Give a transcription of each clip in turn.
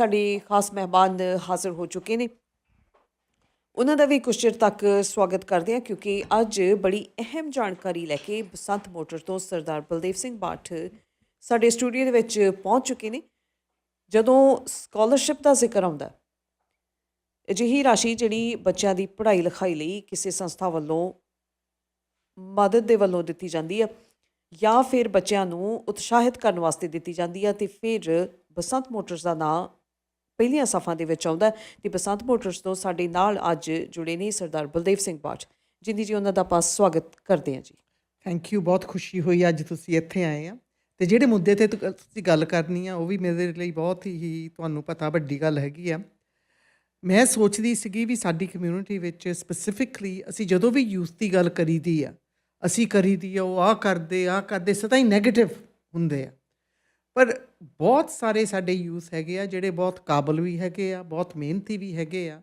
ਸਾਡੇ ਖਾਸ ਮਹਿਮਾਨ ਹਾਜ਼ਰ ਹੋ ਚੁੱਕੇ ਨੇ। ਉਹਨਾਂ ਦਾ ਵੀ ਕੁਝ ਚਿਰ ਤੱਕ ਸਵਾਗਤ ਕਰਦੇ ਹਾਂ ਕਿਉਂਕਿ ਅੱਜ ਬੜੀ ਅਹਿਮ ਜਾਣਕਾਰੀ ਲੈ ਕੇ ਬਸੰਤ ਮੋਟਰ ਤੋਂ ਸਰਦਾਰ ਬਲਦੇਵ ਸਿੰਘ ਬਾਠ ਸਾਡੇ ਸਟੂਡੀਓ ਦੇ ਵਿੱਚ ਪਹੁੰਚ ਚੁੱਕੇ ਨੇ। ਜਦੋਂ ਸਕਾਲਰਸ਼ਿਪ ਦਾ ਜ਼ਿਕਰ ਆਉਂਦਾ, ਅਜਿਹੀ ਰਾਸ਼ੀ ਜਿਹੜੀ ਬੱਚਿਆਂ ਦੀ ਪੜ੍ਹਾਈ ਲਿਖਾਈ ਲਈ ਕਿਸੇ ਸੰਸਥਾ ਵੱਲੋਂ ਮਦਦ ਦੇ ਵੱਲੋਂ ਦਿੱਤੀ ਜਾਂਦੀ ਹੈ ਜਾਂ ਫਿਰ ਬੱਚਿਆਂ ਨੂੰ ਉਤਸ਼ਾਹਿਤ ਕਰਨ ਵਾਸਤੇ ਦਿੱਤੀ ਜਾਂਦੀ ਹੈ ਤੇ ਫਿਰ ਬਸੰਤ ਮੋਟਰਸ ਦਾ ਨਾਂ ਪਹਿਲੀਆਂ ਸਫਾਂ ਦੇ ਵਿੱਚ ਆਉਂਦਾ ਹੈ ਤੇ ਬਸੰਤ ਮੋਟਰਸ ਤੋਂ ਸਾਡੇ ਨਾਲ ਅੱਜ ਜੁੜੇ ਨੇ ਸਰਦਾਰ ਬਲਦੇਵ ਸਿੰਘ ਬਾਠ ਜਿੰਦੀ ਜੀ, ਉਹਨਾਂ ਦਾ ਆਪਾਂ ਸਵਾਗਤ ਕਰਦੇ ਹਾਂ ਜੀ। ਥੈਂਕ ਯੂ ਬਹੁਤ ਖੁਸ਼ੀ ਹੋਈ ਅੱਜ ਤੁਸੀਂ ਇੱਥੇ ਆਏ ਆ। ਤੇ ਜਿਹੜੇ ਮੁੱਦੇ ਤੇ ਤੁਸੀਂ ਗੱਲ ਕਰਨੀ ਆ, ਉਹ ਵੀ ਮੇਰੇ ਲਈ ਬਹੁਤ ਹੀ ਤੁਹਾਨੂੰ ਪਤਾ ਵੱਡੀ ਗੱਲ ਹੈਗੀ ਆ। ਮੈਂ ਸੋਚਦੀ ਸੀਗੀ ਵੀ ਸਾਡੀ ਕਮਿਊਨਿਟੀ ਵਿੱਚ ਸਪੈਸੀਫਿਕਲੀ ਅਸੀਂ ਜਦੋਂ ਵੀ ਯੂਥ ਦੀ ਗੱਲ ਕਰੀਦੀ ਆ, ਅਸੀਂ ਕਰੀਦੀ ਆ, ਉਹ ਆ ਕਰਦੇ ਆ ਕਰਦੇ, ਸਦਾ ਹੀ 네ਗੇਟਿਵ ਹੁੰਦੇ ਆ। ਪਰ ਬਹੁਤ ਸਾਰੇ ਸਾਡੇ ਯੂਥ ਹੈਗੇ ਆ ਜਿਹੜੇ ਬਹੁਤ ਕਾਬਲ ਵੀ ਹੈਗੇ ਆ, ਬਹੁਤ ਮਿਹਨਤੀ ਵੀ ਹੈਗੇ ਆ।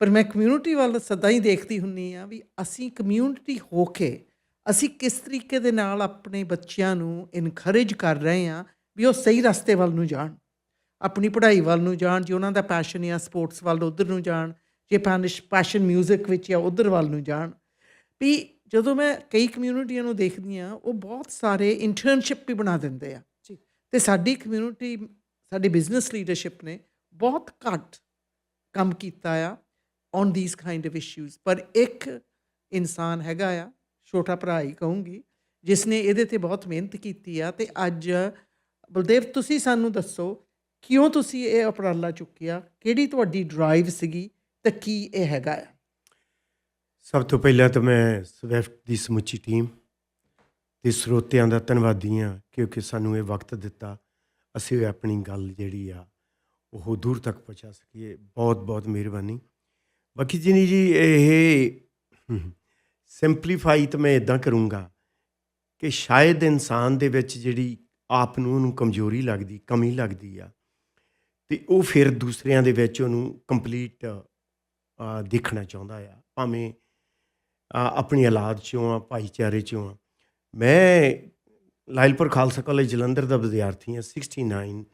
ਪਰ ਮੈਂ ਕਮਿਊਨਿਟੀ ਵੱਲ ਸਦਾ ਹੀ ਦੇਖਦੀ ਹੁੰਨੀ ਆ ਵੀ ਅਸੀਂ ਕਮਿਊਨਿਟੀ ਹੋ ਕੇ ਅਸੀਂ ਕਿਸ ਤਰੀਕੇ ਦੇ ਨਾਲ ਆਪਣੇ ਬੱਚਿਆਂ ਨੂੰ ਇਨਕਰੇਜ ਕਰ ਰਹੇ ਆ ਵੀ ਉਹ ਸਹੀ ਰਸਤੇ ਵੱਲ ਨੂੰ ਜਾਣ, ਆਪਣੀ ਪੜ੍ਹਾਈ ਵੱਲ ਨੂੰ ਜਾਣ, ਜੇ ਉਹਨਾਂ ਦਾ ਪੈਸ਼ਨ ਆ ਸਪੋਰਟਸ ਵੱਲ ਉਧਰ ਨੂੰ ਜਾਣ, ਜੇ ਪੈਨਿਸ਼ ਪੈਸ਼ਨ 뮤직 ਵਿੱਚ ਆ ਉਧਰ ਵੱਲ ਨੂੰ ਜਾਣ। ਵੀ ਜਦੋਂ ਮੈਂ ਕਈ ਕਮਿਊਨਿਟੀਆਂ ਨੂੰ ਦੇਖਦੀ ਆ, ਉਹ ਬਹੁਤ ਸਾਰੇ ਇੰਟਰਨਸ਼ਿਪ ਵੀ ਬਣਾ ਦਿੰਦੇ ਆ। ਤੇ ਸਾਡੀ ਕਮਿਊਨਿਟੀ ਸਾਡੀ ਬਿਜ਼ਨਸ ਲੀਡਰਸ਼ਿਪ ਨੇ ਬਹੁਤ ਘੱਟ ਕੰਮ ਕੀਤਾ ਆ on this kind of issues ਪਰ ਇੱਕ ਇਨਸਾਨ ਹੈਗਾ ਆ, ਛੋਟਾ ਭਰਾ ਹੀ ਕਹੂੰਗੀ ਜਿਸ ਨੇ ਇਹਦੇ ਤੇ ਬਹੁਤ ਮਿਹਨਤ ਕੀਤੀ ਆ ਤੇ ਅੱਜ ਬਲਦੇਵ, ਤੁਸੀਂ ਸਾਨੂੰ ਦੱਸੋ, ਕਿਉਂ ਤੁਸੀਂ ਇਹ ਉਪਰਾਲਾ ਚੁੱਕਿਆ? ਕਿਹੜੀ ਤੁਹਾਡੀ ਡਰਾਈਵ ਸੀਗੀ ਤੇ ਕੀ ਇਹ ਹੈਗਾ ਆ? ਸਭ ਤੋਂ ਪਹਿਲਾਂ ਤਾਂ ਮੈਂ ਸਵਿਫਟ ਦੀ ਸਮੁੱਚੀ ਟੀਮ ਤੇ ਸਰੋਤਿਆਂ ਦਾ ਧੰਨਵਾਦੀ ਹਾਂ ਕਿਉਂਕਿ ਸਾਨੂੰ ਇਹ ਵਕਤ ਦਿੱਤਾ। ਅਸੀਂ ਆਪਣੀ ਗੱਲ ਜਿਹੜੀ ਆ, ਉਹ ਦੂਰ ਤੱਕ ਪਹੁੰਚਾ ਸਕੀਏ। ਬਹੁਤ ਬਹੁਤ ਮਿਹਰਬਾਨੀ। ਬਾਕੀ ਜੀ ਜੀ, ਇਹ ਸਿੰਪਲੀਫਾਈ ਤਾਂ ਮੈਂ ਇਦਾਂ ਕਰੂੰਗਾ ਕਿ ਸ਼ਾਇਦ ਇਨਸਾਨ ਦੇ ਵਿੱਚ ਜਿਹੜੀ ਆਪ ਨੂੰ ਉਹਨੂੰ ਕਮਜ਼ੋਰੀ ਲੱਗਦੀ, ਕਮੀ ਲੱਗਦੀ ਆ, ਤੇ ਉਹ ਫਿਰ ਦੂਸਰਿਆਂ ਦੇ ਵਿੱਚ ਉਹਨੂੰ ਕੰਪਲੀਟ ਦੇਖਣਾ ਚਾਹੁੰਦਾ ਆ। ਭਾਵੇਂ ਆਪਣੀ ਔਲਾਦ ਚੋਂ ਆ, ਭਾਈਚਾਰੇ ਚੋਂ ਆ। ਮੈਂ ਲਾਇਲਪੁਰ ਖਾਲਸਾ ਕਾਲਜ ਜਲੰਧਰ ਦਾ ਵਿਦਿਆਰਥੀ ਹਾਂ 69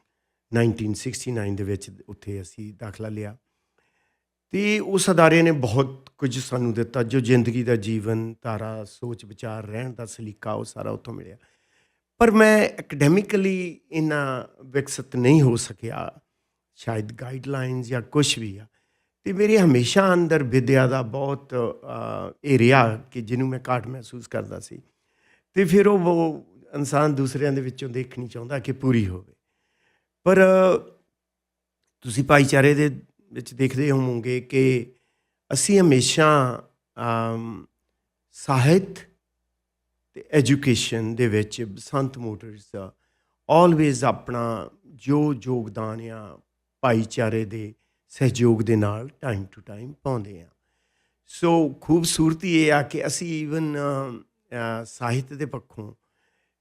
1969 ਦੇ ਵਿੱਚ ਉੱਥੇ ਅਸੀਂ ਦਾਖਲਾ ਲਿਆ। ਤੇ ਉਸ ਅਦਾਰੇ ਨੇ ਬਹੁਤ ਕੁਝ ਸਾਨੂੰ ਦਿੱਤਾ, ਜੋ ਜ਼ਿੰਦਗੀ ਦਾ ਜੀਵਨ, ਤਾਰਾ, ਸੋਚ, ਵਿਚਾਰ, ਰਹਿਣ ਦਾ ਸਲੀਕਾ, ਉਹ ਸਾਰਾ ਉੱਥੋਂ ਮਿਲਿਆ। ਪਰ ਮੈਂ ਐਕੈਡੈਮਿਕਲੀ ਇਨਾ ਵਿਕਸਿਤ ਨਹੀਂ ਹੋ ਸਕਿਆ, ਸ਼ਾਇਦ ਗਾਈਡਲਾਈਨਸ ਜਾਂ ਕੁਝ ਵੀ ਆ। ਤੇ ਮੇਰੇ ਹਮੇਸ਼ਾ ਅੰਦਰ ਵਿਦਿਆ ਦਾ ਬਹੁਤ ਇਹ ਰਿਹਾ ਕਿ ਜਿਹਨੂੰ ਮੈਂ ਘਾਟ ਮਹਿਸੂਸ ਕਰਦਾ ਸੀ। ਤੇ ਫਿਰ ਉਹ ਉਹ ਇਨਸਾਨ ਦੂਸਰਿਆਂ ਦੇ ਵਿੱਚੋਂ ਦੇਖਣੀ ਚਾਹੁੰਦਾ ਕਿ ਪੂਰੀ ਹੋਵੇ। ਪਰ ਤੁਸੀਂ ਭਾਈਚਾਰੇ ਦੇ ਵਿੱਚ ਦੇਖਦੇ ਹੋਵੋਗੇ ਕਿ ਅਸੀਂ ਹਮੇਸ਼ਾ ਸਾਹਿਤ ਤੇ ਐਜੂਕੇਸ਼ਨ ਦੇ ਵਿੱਚ ਬਸੰਤ ਮੋਟਰਸ ਆਲਵੇਜ਼ ਆਪਣਾ ਜੋ ਯੋਗਦਾਨ ਆ, ਭਾਈਚਾਰੇ ਦੇ ਸਹਿਯੋਗ ਦੇ ਨਾਲ ਟਾਈਮ ਟੂ ਟਾਈਮ ਪਾਉਂਦੇ ਆ। ਸੋ ਖੂਬਸੂਰਤੀ ਇਹ ਆ ਕਿ ਅਸੀਂ ਈਵਨ ਸਾਹਿਤ ਦੇ ਪੱਖੋਂ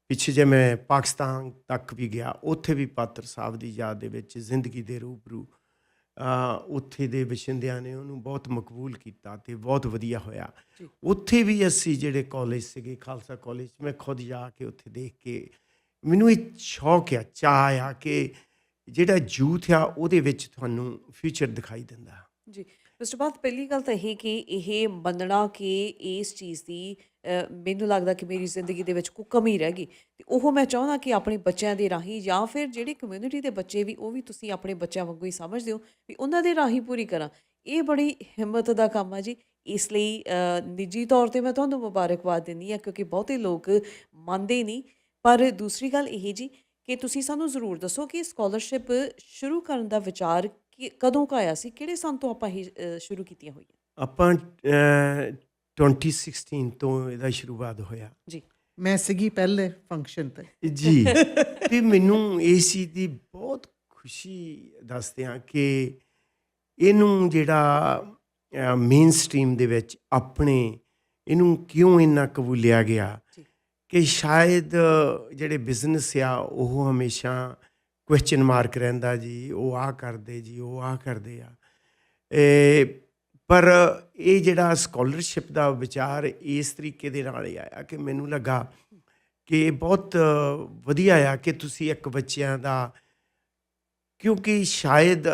ਪਿੱਛੇ ਜੇ ਮੈਂ ਪਾਕਿਸਤਾਨ ਤੱਕ ਵੀ ਗਿਆ ਉੱਥੇ ਵੀ ਪਾਤਰ ਸਾਹਿਬ ਦੀ ਯਾਦ ਦੇ ਵਿੱਚ ਜ਼ਿੰਦਗੀ ਦੇ ਰੂਬਰੂ ਉੱਥੇ ਦੇ ਵਸਿੰਦਿਆਂ ਨੇ ਉਹਨੂੰ ਬਹੁਤ ਮਕਬੂਲ ਕੀਤਾ ਤੇ ਬਹੁਤ ਵਧੀਆ ਹੋਇਆ। ਉੱਥੇ ਵੀ ਅਸੀਂ ਜਿਹੜੇ ਕਾਲਜ ਸੀਗੇ ਖਾਲਸਾ ਕਾਲਜ ਮੈਂ ਖੁਦ ਜਾ ਕੇ ਉੱਥੇ ਦੇਖ ਕੇ ਮੈਨੂੰ ਇਹ ਸ਼ੌਕ ਆ ਚਾਹ ਆ ਕਿ ਜਿਹੜਾ ਯੂਥ ਆ ਉਹਦੇ ਵਿੱਚ ਤੁਹਾਨੂੰ ਫਿਊਚਰ ਦਿਖਾਈ ਦਿੰਦਾ। ਜੀ। ਉਸ ਤੋਂ ਬਾਅਦ ਪਹਿਲੀ ਗੱਲ ਤਾਂ ਇਹ ਕਿ ਇਹ ਮੰਨਣਾ ਕਿ ਇਸ ਚੀਜ਼ ਦੀ ਮੈਨੂੰ ਲੱਗਦਾ ਕਿ ਮੇਰੀ ਜ਼ਿੰਦਗੀ ਦੇ ਵਿੱਚ ਕੋਈ ਕਮੀ ਰਹਿ ਗਈ। ਤੇ ਉਹ ਮੈਂ ਚਾਹੁੰਦਾ ਕਿ ਆਪਣੇ ਬੱਚਿਆਂ ਦੇ ਰਾਹੀਂ ਜਾਂ ਫਿਰ ਜਿਹੜੇ ਕਮਿਊਨਿਟੀ ਦੇ ਬੱਚੇ ਵੀ, ਉਹ ਵੀ ਤੁਸੀਂ ਆਪਣੇ ਬੱਚਿਆਂ ਵਾਂਗੂ ਹੀ ਸਮਝਦੇ ਹੋ ਵੀ ਉਹਨਾਂ ਦੇ ਰਾਹੀਂ ਪੂਰੀ ਕਰਾਂ। ਇਹ ਬੜੀ ਹਿੰਮਤ ਦਾ ਕੰਮ ਆ ਜੀ। ਇਸ ਲਈ ਨਿੱਜੀ ਤੌਰ ਤੇ ਮੈਂ ਤੁਹਾਨੂੰ ਮੁਬਾਰਕਬਾਦ ਦਿੰਦੀ ਆ ਕਿਉਂਕਿ ਬਹੁਤੇ ਲੋਕ ਮੰਨਦੇ ਨਹੀਂ। ਪਰ ਦੂਸਰੀ ਗੱਲ ਇਹ ਜੀ ਕਿ ਤੁਸੀਂ ਸਾਨੂੰ ਜ਼ਰੂਰ ਦੱਸੋ ਕਿ ਸਕਾਲਰਸ਼ਿਪ ਸ਼ੁਰੂ ਕਰਨ ਦਾ ਵਿਚਾਰ ਕਿ- ਕਦੋਂ ਕਾਇਆ ਸੀ? ਕਿਹੜੇ ਸਾਲ ਤੋਂ ਆਪਾਂ ਇਹ ਸ਼ੁਰੂ ਕੀਤੀਆਂ ਹੋਈਆਂ? ਆਪਾਂ 2016 ਤੋਂ ਇਹਦਾ ਸ਼ੁਰੂਆਤ ਹੋਇਆ। ਜੀ। ਮੈਂ ਸੀਗੀ ਪਹਿਲੇ ਫੰਕਸ਼ਨ ਤੇ। ਜੀ। ਤੇ ਮੈਨੂੰ ਇਸ ਚੀਜ਼ ਦੀ ਬਹੁਤ ਖੁਸ਼ੀ ਦੱਸਦੇ ਆ ਕਿ ਇਹਨੂੰ ਜਿਹੜਾ ਮੇਨ ਸਟ੍ਰੀਮ ਦੇ ਵਿੱਚ ਆਪਣੇ ਇਹਨੂੰ ਕਿਉਂ ਇੰਨਾ ਕਬੂਲਿਆ ਗਿਆ। ਕਿ ਸ਼ਾਇਦ ਜਿਹੜੇ ਬਿਜ਼ਨਸ ਆ ਉਹ ਹਮੇਸ਼ਾ ਕੁਐਸਚਨ ਮਾਰਕ ਰਹਿੰਦਾ ਜੀ ਉਹ ਆ ਕਰਦੇ ਜੀ ਉਹ ਆ ਕਰਦੇ ਆ। ਇਹ ਪਰ ਇਹ ਜਿਹੜਾ ਸਕਾਲਰਸ਼ਿਪ ਦਾ ਵਿਚਾਰ ਇਸ ਤਰੀਕੇ ਦੇ ਨਾਲ ਆਇਆ ਕਿ ਮੈਨੂੰ ਲੱਗਾ ਕਿ ਇਹ ਬਹੁਤ ਵਧੀਆ ਆ ਕਿ ਤੁਸੀਂ ਇੱਕ ਬੱਚਿਆਂ ਦਾ ਕਿਉਂਕਿ ਸ਼ਾਇਦ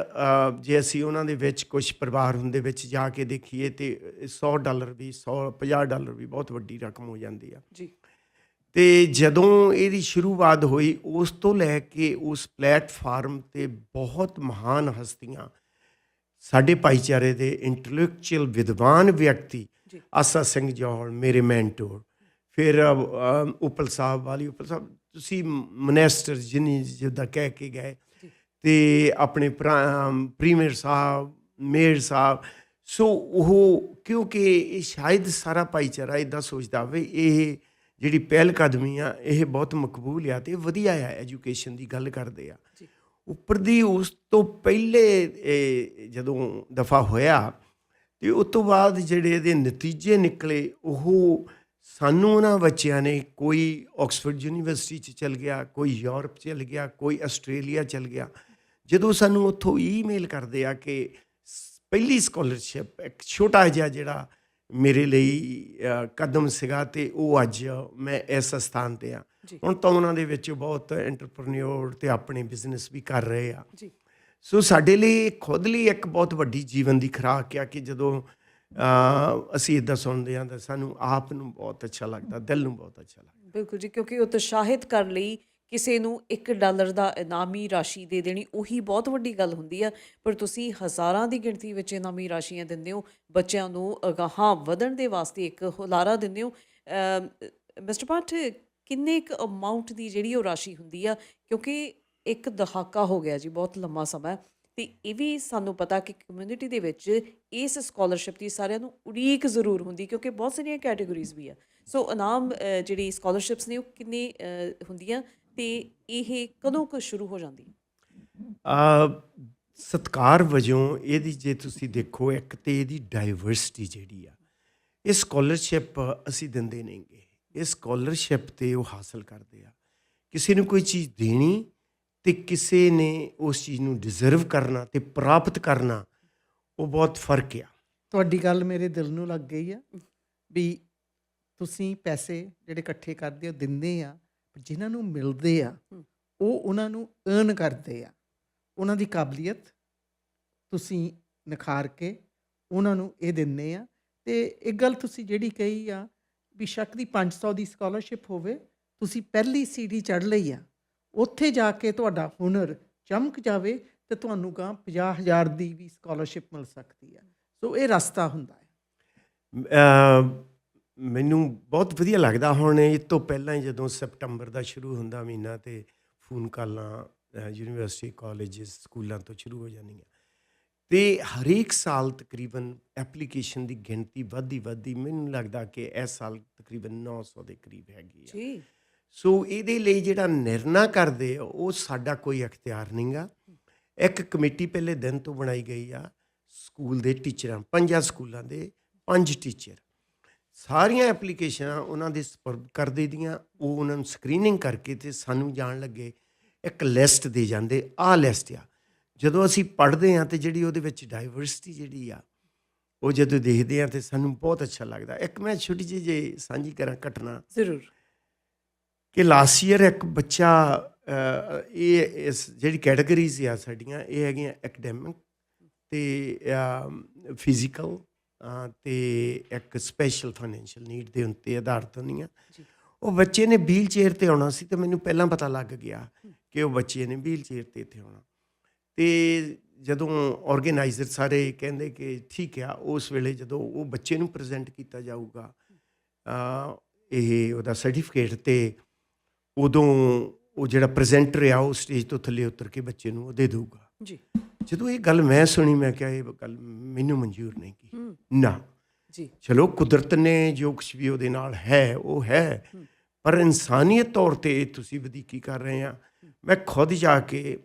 ਜੇ ਅਸੀਂ ਉਹਨਾਂ ਦੇ ਵਿੱਚ ਕੁਝ ਪਰਿਵਾਰ ਹੁੰਦੇ ਵਿੱਚ ਜਾ ਕੇ ਦੇਖੀਏ ਤੇ 100 ਡਾਲਰ ਵੀ 100 50 ਡਾਲਰ ਵੀ ਬਹੁਤ ਵੱਡੀ ਰਕਮ ਹੋ ਜਾਂਦੀ ਆ। ਜੀ। ਤੇ ਜਦੋਂ ਇਹਦੀ ਸ਼ੁਰੂਆਤ ਹੋਈ ਉਸ ਤੋਂ ਲੈ ਕੇ ਉਸ ਪਲੇਟਫਾਰਮ ਤੇ ਬਹੁਤ ਮਹਾਨ ਹਸਤੀਆਂ ਸਾਡੇ ਭਾਈਚਾਰੇ ਦੇ ਇੰਟੈਲੈਕਚੁਅਲ ਵਿਦਵਾਨ ਵਿਅਕਤੀ। ਆਸਾ ਸਿੰਘ ਜੌਹਲ ਮੇਰੇ ਮੈਂਟੋਰ ਫਿਰ ਉਪਲ ਸਾਹਿਬ ਵਾਲੀ ਉਪਲ ਸਾਹਿਬ ਤੁਸੀਂ ਮਨੈਸਟਰ ਜਿਨੀ ਜਿੱਦਾਂ ਕਹਿ ਕੇ ਗਏ। ਤੇ ਆਪਣੇ ਪ੍ਰੀਮੀਅਰ ਸਾਹਿਬ ਮੇਅਰ ਸਾਹਿਬ ਸੋ ਉਹ ਕਿਉਂਕਿ ਇਹ ਸ਼ਾਇਦ ਸਾਰਾ ਭਾਈਚਾਰਾ ਇਦਾਂ ਸੋਚਦਾ ਹੋਵੇ ਇਹ ਜਿਹੜੀ ਪਹਿਲ ਕਦਮੀ ਆ ਇਹ ਬਹੁਤ ਮਕਬੂਲ ਆ ਤੇ ਵਧੀਆ ਆ ਐਜੂਕੇਸ਼ਨ ਦੀ ਗੱਲ ਕਰਦੇ ਆ। ਉੱਪਰ ਦੀ ਉਸ ਤੋਂ ਪਹਿਲੇ ਜਦੋਂ ਦਫਾ ਹੋਇਆ ਤੇ ਉਸ ਤੋਂ ਬਾਅਦ ਜਿਹੜੇ ਇਹਦੇ ਨਤੀਜੇ ਨਿਕਲੇ, ਉਹ ਸਾਨੂੰ ਉਹਨਾਂ ਬੱਚਿਆਂ ਨੇ ਕੋਈ ਆਕਸਫੋਰਡ ਯੂਨੀਵਰਸਿਟੀ ਚ ਚਲ ਗਿਆ, ਕੋਈ ਯੂਰਪ ਚਲ ਗਿਆ, ਕੋਈ ਆਸਟ੍ਰੇਲੀਆ ਚਲ ਗਿਆ। ਜਦੋਂ ਸਾਨੂੰ ਉੱਥੋਂ ਈਮੇਲ ਕਰਦੇ ਆ ਕਿ ਪਹਿਲੀ ਸਕਾਲਰਸ਼ਿਪ, ਇੱਕ ਛੋਟਾ ਜਿਹਾ ਜਿਹੜਾ ਮੇਰੇ ਲਈ ਕਦਮ ਸੀਗਾ ਤੇ ਉਹ ਅੱਜ ਮੈਂ ਇਸ ਸਥਾਨ ਤੇ ਆ। ਹੁਣ ਤਾਂ ਉਹਨਾਂ ਦੇ ਵਿੱਚ ਬਹੁਤ ਐਂਟਰਪ੍ਰੀਨਿਓਰ ਤੇ ਆਪਣੇ ਬਿਜ਼ਨਸ ਵੀ ਕਰ ਰਹੇ ਆ। ਜੀ। ਸੋ ਸਾਡੇ ਲਈ ਖੁਦ ਲਈ ਇੱਕ ਬਹੁਤ ਵੱਡੀ ਜੀਵਨ ਦੀ ਖੁਰਾਕ ਆ ਕਿ ਜਦੋਂ ਅਸੀਂ ਇਦਾਂ ਸੁਣਦੇ ਹਾਂ ਤਾਂ ਸਾਨੂੰ ਆਪ ਨੂੰ ਬਹੁਤ ਅੱਛਾ ਲੱਗਦਾ ਦਿਲ ਨੂੰ ਬਹੁਤ ਅੱਛਾ ਲੱਗਦਾ। ਬਿਲਕੁਲ ਜੀ ਕਿਉਂਕਿ ਉਤਸ਼ਾਹਿਤ ਕਰਨ ਲਈ ਕਿਸੇ ਨੂੰ 1 ਡਾਲਰ ਦਾ ਇਨਾਮੀ ਰਾਸ਼ੀ ਦੇ ਦੇਣੀ ਉਹੀ ਬਹੁਤ ਵੱਡੀ ਗੱਲ ਹੁੰਦੀ ਆ। ਪਰ ਤੁਸੀਂ ਹਜ਼ਾਰਾਂ ਦੀ ਗਿਣਤੀ ਵਿੱਚ ਇਨਾਮੀ ਰਾਸ਼ੀਆਂ ਦਿੰਦੇ ਹੋ ਬੱਚਿਆਂ ਨੂੰ ਅਗਾਹਾਂ ਵਧਣ ਦੇ ਵਾਸਤੇ ਇੱਕ ਹੁਲਾਰਾ ਦਿੰਦੇ ਹੋ। ਮਿਸਟਰ ਪਾਠ ਕਿੰਨੇ ਇੱਕ ਅਮਾਉਂਟ ਦੀ ਜਿਹੜੀ ਉਹ ਰਾਸ਼ੀ ਹੁੰਦੀ ਆ ਕਿਉਂਕਿ ਇੱਕ ਦਹਾਕਾ ਹੋ ਗਿਆ ਜੀ ਬਹੁਤ ਲੰਮਾ ਸਮਾਂ ਤੇ ਇਹ ਵੀ ਸਾਨੂੰ ਪਤਾ ਕਿ ਕਮਿਊਨਿਟੀ ਦੇ ਵਿੱਚ ਇਸ ਸਕਾਲਰਸ਼ਿਪ ਦੀ ਸਾਰਿਆਂ ਨੂੰ ਉਡੀਕ ਜ਼ਰੂਰ ਹੁੰਦੀ ਕਿਉਂਕਿ ਬਹੁਤ ਸਾਰੀਆਂ ਕੈਟਾਗਰੀਜ਼ ਵੀ ਆ। ਸੋ ਇਨਾਮ ਜਿਹੜੀ ਸਕਾਲਰਸ਼ਿਪਸ ਨੇ ਉਹ ਕਿੰਨੇ ਹੁੰਦੀਆਂ ਤੇ ਇਹ ਕਦੋਂ ਕੁ ਸ਼ੁਰੂ ਹੋ ਜਾਂਦੀ? ਅ, ਸਤਕਾਰ ਵਜੋਂ ਇਹਦੀ ਜੇ ਤੁਸੀਂ ਦੇਖੋ ਇੱਕ ਤੇ ਇਹਦੀ ਡਾਈਵਰਸਿਟੀ ਜਿਹੜੀ ਆ ਇਹ ਸਕਾਲਰਸ਼ਿਪ ਅਸੀਂ ਦਿੰਦੇ ਨਹੀਂਗੇ। ਇਹ ਸਕਾਲਰਸ਼ਿਪ ਤੇ ਉਹ ਹਾਸਲ ਕਰਦੇ ਆ। ਕਿਸੇ ਨੂੰ ਕੋਈ ਚੀਜ਼ ਦੇਣੀ ਤੇ ਕਿਸੇ ਨੇ ਉਸ ਚੀਜ਼ ਨੂੰ ਡਿਜ਼ਰਵ ਕਰਨਾ ਤੇ ਪ੍ਰਾਪਤ ਕਰਨਾ, ਉਹ ਬਹੁਤ ਫ਼ਰਕ ਆ। ਤੁਹਾਡੀ ਗੱਲ ਮੇਰੇ ਦਿਲ ਨੂੰ ਲੱਗ ਗਈ ਆ ਵੀ ਤੁਸੀਂ ਪੈਸੇ ਜਿਹੜੇ ਇਕੱਠੇ ਕਰਦੇ ਹੋ, ਦਿੰਦੇ ਆ, ਪਰ ਜਿਨ੍ਹਾਂ ਨੂੰ ਮਿਲਦੇ ਆ, ਉਹ ਉਹਨਾਂ ਨੂੰ ਅਰਨ ਕਰਦੇ ਆ। ਉਹਨਾਂ ਦੀ ਕਾਬਲੀਅਤ ਤੁਸੀਂ ਨਿਖਾਰ ਕੇ ਉਹਨਾਂ ਨੂੰ ਇਹ ਦਿੰਦੇ ਆ। ਤੇ ਇੱਕ ਗੱਲ ਤੁਸੀਂ ਜਿਹੜੀ ਕਹੀ ਆ ਵੀ ਸ਼ੱਕ ਦੀ 500 ਦੀ ਸਕਾਲਰਸ਼ਿਪ ਹੋਵੇ, ਤੁਸੀਂ ਪਹਿਲੀ ਸੀਡੀ ਚੜ ਲਈ ਆ। ਉੱਥੇ ਜਾ ਕੇ ਤੁਹਾਡਾ ਹੁਨਰ ਚਮਕ ਜਾਵੇ ਤੇ ਤੁਹਾਨੂੰ ਗਾਂ 50000 ਦੀ ਵੀ ਸਕਾਲਰਸ਼ਿਪ ਮਿਲ ਸਕਦੀ ਆ। ਸੋ ਇਹ ਰਸਤਾ ਹੁੰਦਾ ਹੈ ਮੈਨੂੰ ਬਹੁਤ ਵਧੀਆ ਲੱਗਦਾ ਹੁਣ ਇਹ ਤੋਂ ਪਹਿਲਾਂ ਹੀ ਜਦੋਂ ਸਪਟੰਬਰ ਦਾ ਸ਼ੁਰੂ ਹੁੰਦਾ ਮਹੀਨਾ ਤੇ ਫੋਨ ਕਾਲਾਂ ਯੂਨੀਵਰਸਿਟੀ, ਕਾਲਜਸ, ਸਕੂਲਾਂ ਤੋਂ ਸ਼ੁਰੂ ਹੋ ਜਾਂਦੀਆਂ। ਤੇ ਹਰੇਕ ਸਾਲ ਤਕਰੀਬਨ ਐਪਲੀਕੇਸ਼ਨ ਦੀ ਗਿਣਤੀ ਵੱਧਦੀ ਵੱਧਦੀ ਮੈਨੂੰ ਲੱਗਦਾ ਕਿ ਇਸ ਸਾਲ ਤਕਰੀਬਨ 900 ਦੇ ਕਰੀਬ ਹੈਗੀ ਆ। ਜੀ। ਸੋ ਇਹਦੇ ਲਈ ਜਿਹੜਾ ਨਿਰਣਾ ਕਰਦੇ ਆ ਉਹ ਸਾਡਾ ਕੋਈ ਅਖਤਿਆਰ ਨਹੀਂਗਾ। ਇੱਕ ਕਮੇਟੀ ਪਹਿਲੇ ਦਿਨ ਤੋਂ ਬਣਾਈ ਗਈ ਆ ਸਕੂਲ ਦੇ ਟੀਚਰਾਂ ਪੰਜਾਂ ਸਕੂਲਾਂ ਦੇ ਪੰਜ ਟੀਚਰ। ਸਾਰੀਆਂ ਐਪਲੀਕੇਸ਼ਨਾਂ ਉਹਨਾਂ ਦੇ ਸਪੁਰਦ ਕਰ ਦੇ ਦੀਆਂ ਉਹ ਉਹਨਾਂ ਨੂੰ ਸਕਰੀਨਿੰਗ ਕਰਕੇ ਤੇ ਸਾਨੂੰ ਜਾਣ ਲੱਗੇ ਇੱਕ ਲਿਸਟ ਦੇ ਜਾਂਦੇ ਆਹ ਲਿਸਟ ਆ। ਜਦੋਂ ਅਸੀਂ ਪੜ੍ਹਦੇ ਆ ਤੇ ਜਿਹੜੀ ਉਹਦੇ ਵਿੱਚ ਡਾਈਵਰਸਿਟੀ ਜਿਹੜੀ ਆ ਉਹ ਜਦੋਂ ਦੇਖਦੇ ਆ ਤੇ ਸਾਨੂੰ ਬਹੁਤ ਅੱਛਾ ਲੱਗਦਾ। ਇੱਕ ਮੈਂ ਛੋਟੀ ਜਿਹੀ ਜੇ ਸਾਂਝੀ ਕਰਾਂ ਘਟਨਾ। ਜ਼ਰੂਰ। ਕਿ ਲਾਸਟ ਈਅਰ ਇੱਕ ਬੱਚਾ ਇਹ ਇਸ ਜਿਹੜੀ ਕੈਟਾਗਰੀਜ਼ ਆ ਸਾਡੀਆਂ ਇਹ ਹੈਗੀਆਂ ਐਕੈਡੈਮਿਕ ਤੇ ਫਿਜ਼ੀਕਲ ਤੇ ਇੱਕ ਸਪੈਸ਼ਲ ਫਾਈਨੈਂਸ਼ੀਅਲ ਨੀਡ ਦੇ ਉੱਤੇ ਆਧਾਰਿਤ ਹੁੰਦੀਆਂ। ਜੀ। ਉਹ ਬੱਚੇ ਨੇ ਵੀਲ ਚੇਅਰ ਤੇ ਆਉਣਾ ਸੀ ਤੇ ਮੈਨੂੰ ਪਹਿਲਾਂ ਪਤਾ ਲੱਗ ਗਿਆ ਕਿ ਉਹ ਬੱਚੇ ਨੇ ਵੀਲ ਚੇਅਰ ਤੇ ਇੱਥੇ ਆਉਣਾ। ਤੇ ਜਦੋਂ ਆਰਗੇਨਾਈਜ਼ਰ ਸਾਰੇ ਕਹਿੰਦੇ ਕਿ ਠੀਕ ਆ ਉਸ ਵੇਲੇ ਜਦੋਂ ਉਹ ਬੱਚੇ ਨੂੰ ਪ੍ਰੈਜ਼ੈਂਟ ਕੀਤਾ ਜਾਊਗਾ ਅਹ, ਇਹ ਉਹਦਾ ਸਰਟੀਫਿਕੇਟ ਤੇ ਉਦੋਂ ਉਹ ਜਿਹੜਾ ਪ੍ਰੈਜ਼ੈਂਟਰ ਆ ਉਹ ਸਟੇਜ ਤੋਂ ਥੱਲੇ ਉਤਰ ਕੇ ਬੱਚੇ ਨੂੰ ਉਹ ਦੇ ਦੇਊਗਾ। ਜੀ। ਜਦੋਂ ਇਹ ਗੱਲ ਮੈਂ ਸੁਣੀ ਮੈਂ ਕਿਹਾ ਇਹ ਗੱਲ ਮੈਨੂੰ ਮਨਜ਼ੂਰ ਨਹੀਂ ਕੀ ਨਾ। ਜੀ। ਚਲੋ ਕੁਦਰਤ ਨੇ ਜੋ ਕੁਛ ਵੀ ਉਹਦੇ ਨਾਲ ਹੈ ਉਹ ਹੈ। ਪਰ ਇਨਸਾਨੀਅਤ ਤੌਰ ਤੇ ਤੁਸੀਂ ਵਧੀਕੀ ਕਰ ਰਹੇ ਆ। ਮੈਂ ਖੁਦ ਜਾ ਕੇ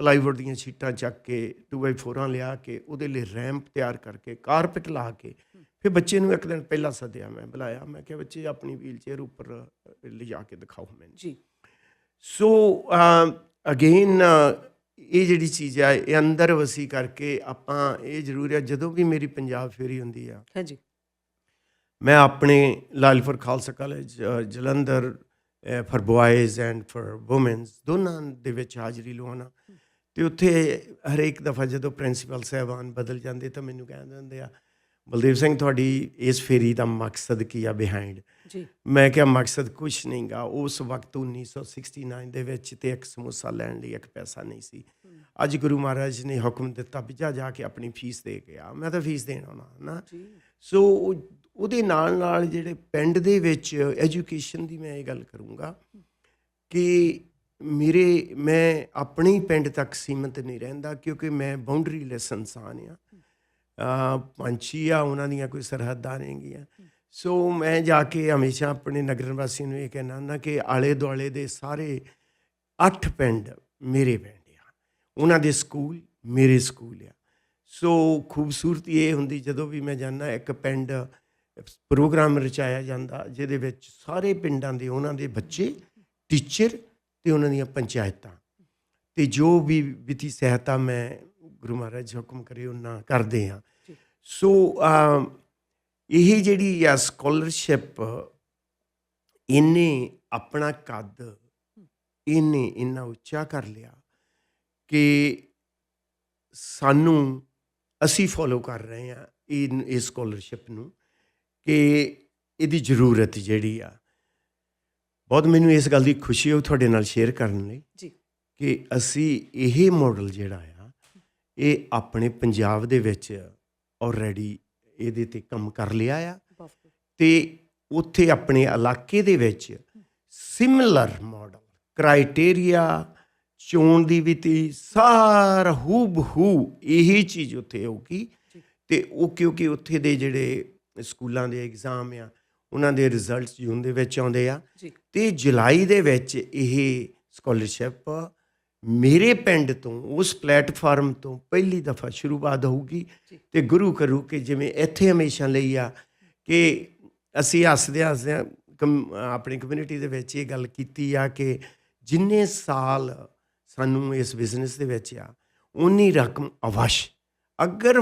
ਪਲਾਈਵੁੱਡ ਦੀਆਂ ਸ਼ੀਟਾਂ ਚੱਕ ਕੇ 2x4 ਲਿਆ ਕੇ ਉਹਦੇ ਲਈ ਰੈਂਪ ਤਿਆਰ ਕਰਕੇ ਕਾਰਪਟ ਲਾ ਕੇ ਫਿਰ ਬੱਚੇ ਨੂੰ ਇੱਕ ਦਿਨ ਪਹਿਲਾਂ ਸੱਦਿਆ ਮੈਂ ਬੁਲਾਇਆ। ਮੈਂ ਕਿਹਾ ਬੱਚੇ ਆਪਣੀ ਵੀਲਚੇਅਰ ਉੱਪਰ ਲਿਜਾ ਕੇ ਦਿਖਾਓ ਮੈਨੂੰ। ਜੀ। ਸੋ ਅਗੇਨ ਇਹ ਜਿਹੜੀ ਚੀਜ਼ ਆ ਇਹ ਅੰਦਰ ਵਸੀ ਕਰਕੇ ਆਪਾਂ ਇਹ ਜ਼ਰੂਰ ਆ ਜਦੋਂ ਵੀ ਮੇਰੀ ਪੰਜਾਬ ਫੇਰੀ ਹੁੰਦੀ ਆ ਹਾਂਜੀ। ਮੈਂ ਆਪਣੇ Lalpur Khalsa college Jalandhar for boys and for women ਦੋਨਾਂ ਦੇ ਵਿੱਚ ਹਾਜ਼ਰੀ ਲਵਾਉਣਾ। ਤੇ ਉੱਥੇ ਹਰੇਕ ਦਫਾ ਜਦੋਂ ਪ੍ਰਿੰਸੀਪਲ ਸਾਹਿਬਾਨ ਬਦਲ ਜਾਂਦੇ ਤਾਂ ਮੈਨੂੰ ਕਹਿੰਦੇ ਹੁੰਦੇ ਆ ਬਲਦੇਵ ਸਿੰਘ ਤੁਹਾਡੀ ਇਸ ਫੇਰੀ ਦਾ ਮਕਸਦ ਕੀ ਆ ਬਿਹਾਈਂਡ ਜੀ। ਮੈਂ ਕਿਹਾ ਮਕਸਦ ਕੁਝ ਨਹੀਂਗਾ ਉਸ ਵਕਤ 1969 ਦੇ ਵਿੱਚ ਤੇ ਇੱਕ ਸਮੋਸਾ ਲੈਣ ਲਈ ਇੱਕ ਪੈਸਾ ਨਹੀਂ ਸੀ। ਅੱਜ ਗੁਰੂ ਮਹਾਰਾਜ ਨੇ ਹੁਕਮ ਦਿੱਤਾ ਵੀ ਜਾ ਜਾ ਕੇ ਆਪਣੀ ਫੀਸ ਦੇ ਕੇ ਆ। ਮੈਂ ਤਾਂ ਫੀਸ ਦੇਣ ਆਉਣਾ ਨਾ ਜੀ। ਸੋ ਉਹ- ਉਹਦੇ ਨਾਲ ਨਾਲ ਜਿਹੜੇ ਪਿੰਡ ਦੇ ਵਿੱਚ ਐਜੂਕੇਸ਼ਨ ਦੀ ਮੈਂ ਇਹ ਗੱਲ ਕਰੂੰਗਾ ਕਿ ਮੇਰੇ, ਮੈਂ ਆਪਣੇ ਹੀ ਪਿੰਡ ਤੱਕ ਸੀਮਿਤ ਨਹੀਂ ਰਹਿੰਦਾ ਕਿਉਂਕਿ ਮੈਂ ਬਾਉਂਡਰੀ ਲੈਸ ਇਨਸਾਨ ਆ ਅਹ ਪੰਛੀ ਆ, ਉਹਨਾਂ ਦੀਆਂ ਕੋਈ ਸਰਹੱਦਾਂ ਨੇਗੀਆਂ ਸੋ ਮੈਂ ਜਾ ਕੇ ਹਮੇਸ਼ਾ ਆਪਣੇ ਨਗਰ ਵਾਸੀਆਂ ਨੂੰ ਇਹ ਕਹਿਣਾ ਹੁੰਦਾ ਕਿ ਆਲੇ ਦੁਆਲੇ ਦੇ ਸਾਰੇ ਅੱਠ ਪਿੰਡ ਮੇਰੇ ਪਿੰਡ ਆ। ਉਹਨਾਂ ਦੇ ਸਕੂਲ ਮੇਰੇ ਸਕੂਲ ਆ। ਸੋ ਖੂਬਸੂਰਤੀ ਇਹ ਹੁੰਦੀ ਜਦੋਂ ਵੀ ਮੈਂ ਜਾਂਦਾ, ਇੱਕ ਪਿੰਡ ਪ੍ਰੋਗਰਾਮ ਰਚਾਇਆ ਜਾਂਦਾ, ਜਿਹਦੇ ਵਿੱਚ ਸਾਰੇ ਪਿੰਡਾਂ ਦੇ, ਉਹਨਾਂ ਦੇ ਬੱਚੇ ਟੀਚਰ ਤੇ ਉਹਨਾਂ ਦੀਆਂ ਪੰਚਾਇਤਾਂ ਤੇ ਜੋ ਵੀ ਵਿੱਤੀ ਸਹਾਇਤਾ ਮੈਂ ਗੁਰੂ ਮਹਾਰਾਜ ਹੁਕਮ ਕਰੇ ਉਹਨਾਂ ਕਰਦੇ ਆ। ਸੋ ਇਹ ਜਿਹੜੀ ਆ ਸਕਾਲਰਸ਼ਿਪ ਇਹਨੇ ਆਪਣਾ ਕੱਦ ਇਹਨੇ ਇੰਨਾ ਉੱਚਾ ਕਰ ਲਿਆ ਕਿ ਸਾਨੂੰ ਅਸੀਂ ਫੋਲੋ ਕਰ ਰਹੇ ਆ ਇਹ ਇਸ ਸਕਾਲਰਸ਼ਿਪ ਨੂੰ ਕਿ ਇਹਦੀ ਜ਼ਰੂਰਤ ਜਿਹੜੀ ਆ ਬਹੁਤ ਮੈਨੂੰ ਇਸ ਗੱਲ ਦੀ ਖੁਸ਼ੀ ਹੈ ਤੁਹਾਡੇ ਨਾਲ ਸ਼ੇਅਰ ਕਰਨ ਲਈ ਜੀ। ਕਿ ਅਸੀਂ ਇਹ ਮਾਡਲ ਜਿਹੜਾ ਆ ਇਹ ਆਪਣੇ ਪੰਜਾਬ ਦੇ ਵਿੱਚ ਆਲਰੇਡੀ ਇਹਦੇ ਤੇ ਕੰਮ ਕਰ ਲਿਆ ਆ। ਤੇ ਉੱਥੇ ਆਪਣੇ ਇਲਾਕੇ ਦੇ ਵਿੱਚ ਸਿਮਿਲਰ ਮਾਡਲ ਕ੍ਰਾਈਟੇਰੀਆ ਚੋਣ ਦੀ ਵਿਧੀ ਸਾਰਾ ਹੂਬਹੂ ਇਹੀ ਚੀਜ਼ ਉੱਥੇ ਹੋਊਗੀ। ਤੇ ਉਹ ਕਿਉਂਕਿ ਉੱਥੇ ਦੇ ਜਿਹੜੇ ਸਕੂਲਾਂ ਦੇ ਐਗਜ਼ਾਮ ਆ ਉਹਨਾਂ ਦੇ ਰਿਜ਼ਲਟਸ ਜੂਨ ਦੇ ਵਿੱਚ ਆਉਂਦੇ ਆ। ਤੇ ਜੁਲਾਈ ਦੇ ਵਿੱਚ ਇਹ ਸਕਾਲਰਸ਼ਿਪ ਮੇਰੇ ਪਿੰਡ ਤੋਂ ਉਸ ਪਲੇਟਫਾਰਮ ਤੋਂ ਪਹਿਲੀ ਦਫਾ ਸ਼ੁਰੂਆਤ ਹੋਊਗੀ। ਤੇ ਗੁਰੂ ਕਰੂ ਕਿ ਜਿਵੇਂ ਇੱਥੇ ਹਮੇਸ਼ਾ ਲਈ ਆ ਕਿ ਅਸੀਂ ਹੱਸਦੇ ਹੱਸਦੇ ਆਪਣੀ ਕਮਿਊਨਿਟੀ ਦੇ ਵਿੱਚ ਇਹ ਗੱਲ ਕੀਤੀ ਆ ਕਿ ਜਿੰਨੇ ਸਾਲ ਸਾਨੂੰ ਇਸ ਬਿਜ਼ਨਸ ਦੇ ਵਿੱਚ ਆ ਉਨੀ ਰਕਮ ਅਵਸ਼। ਅਗਰ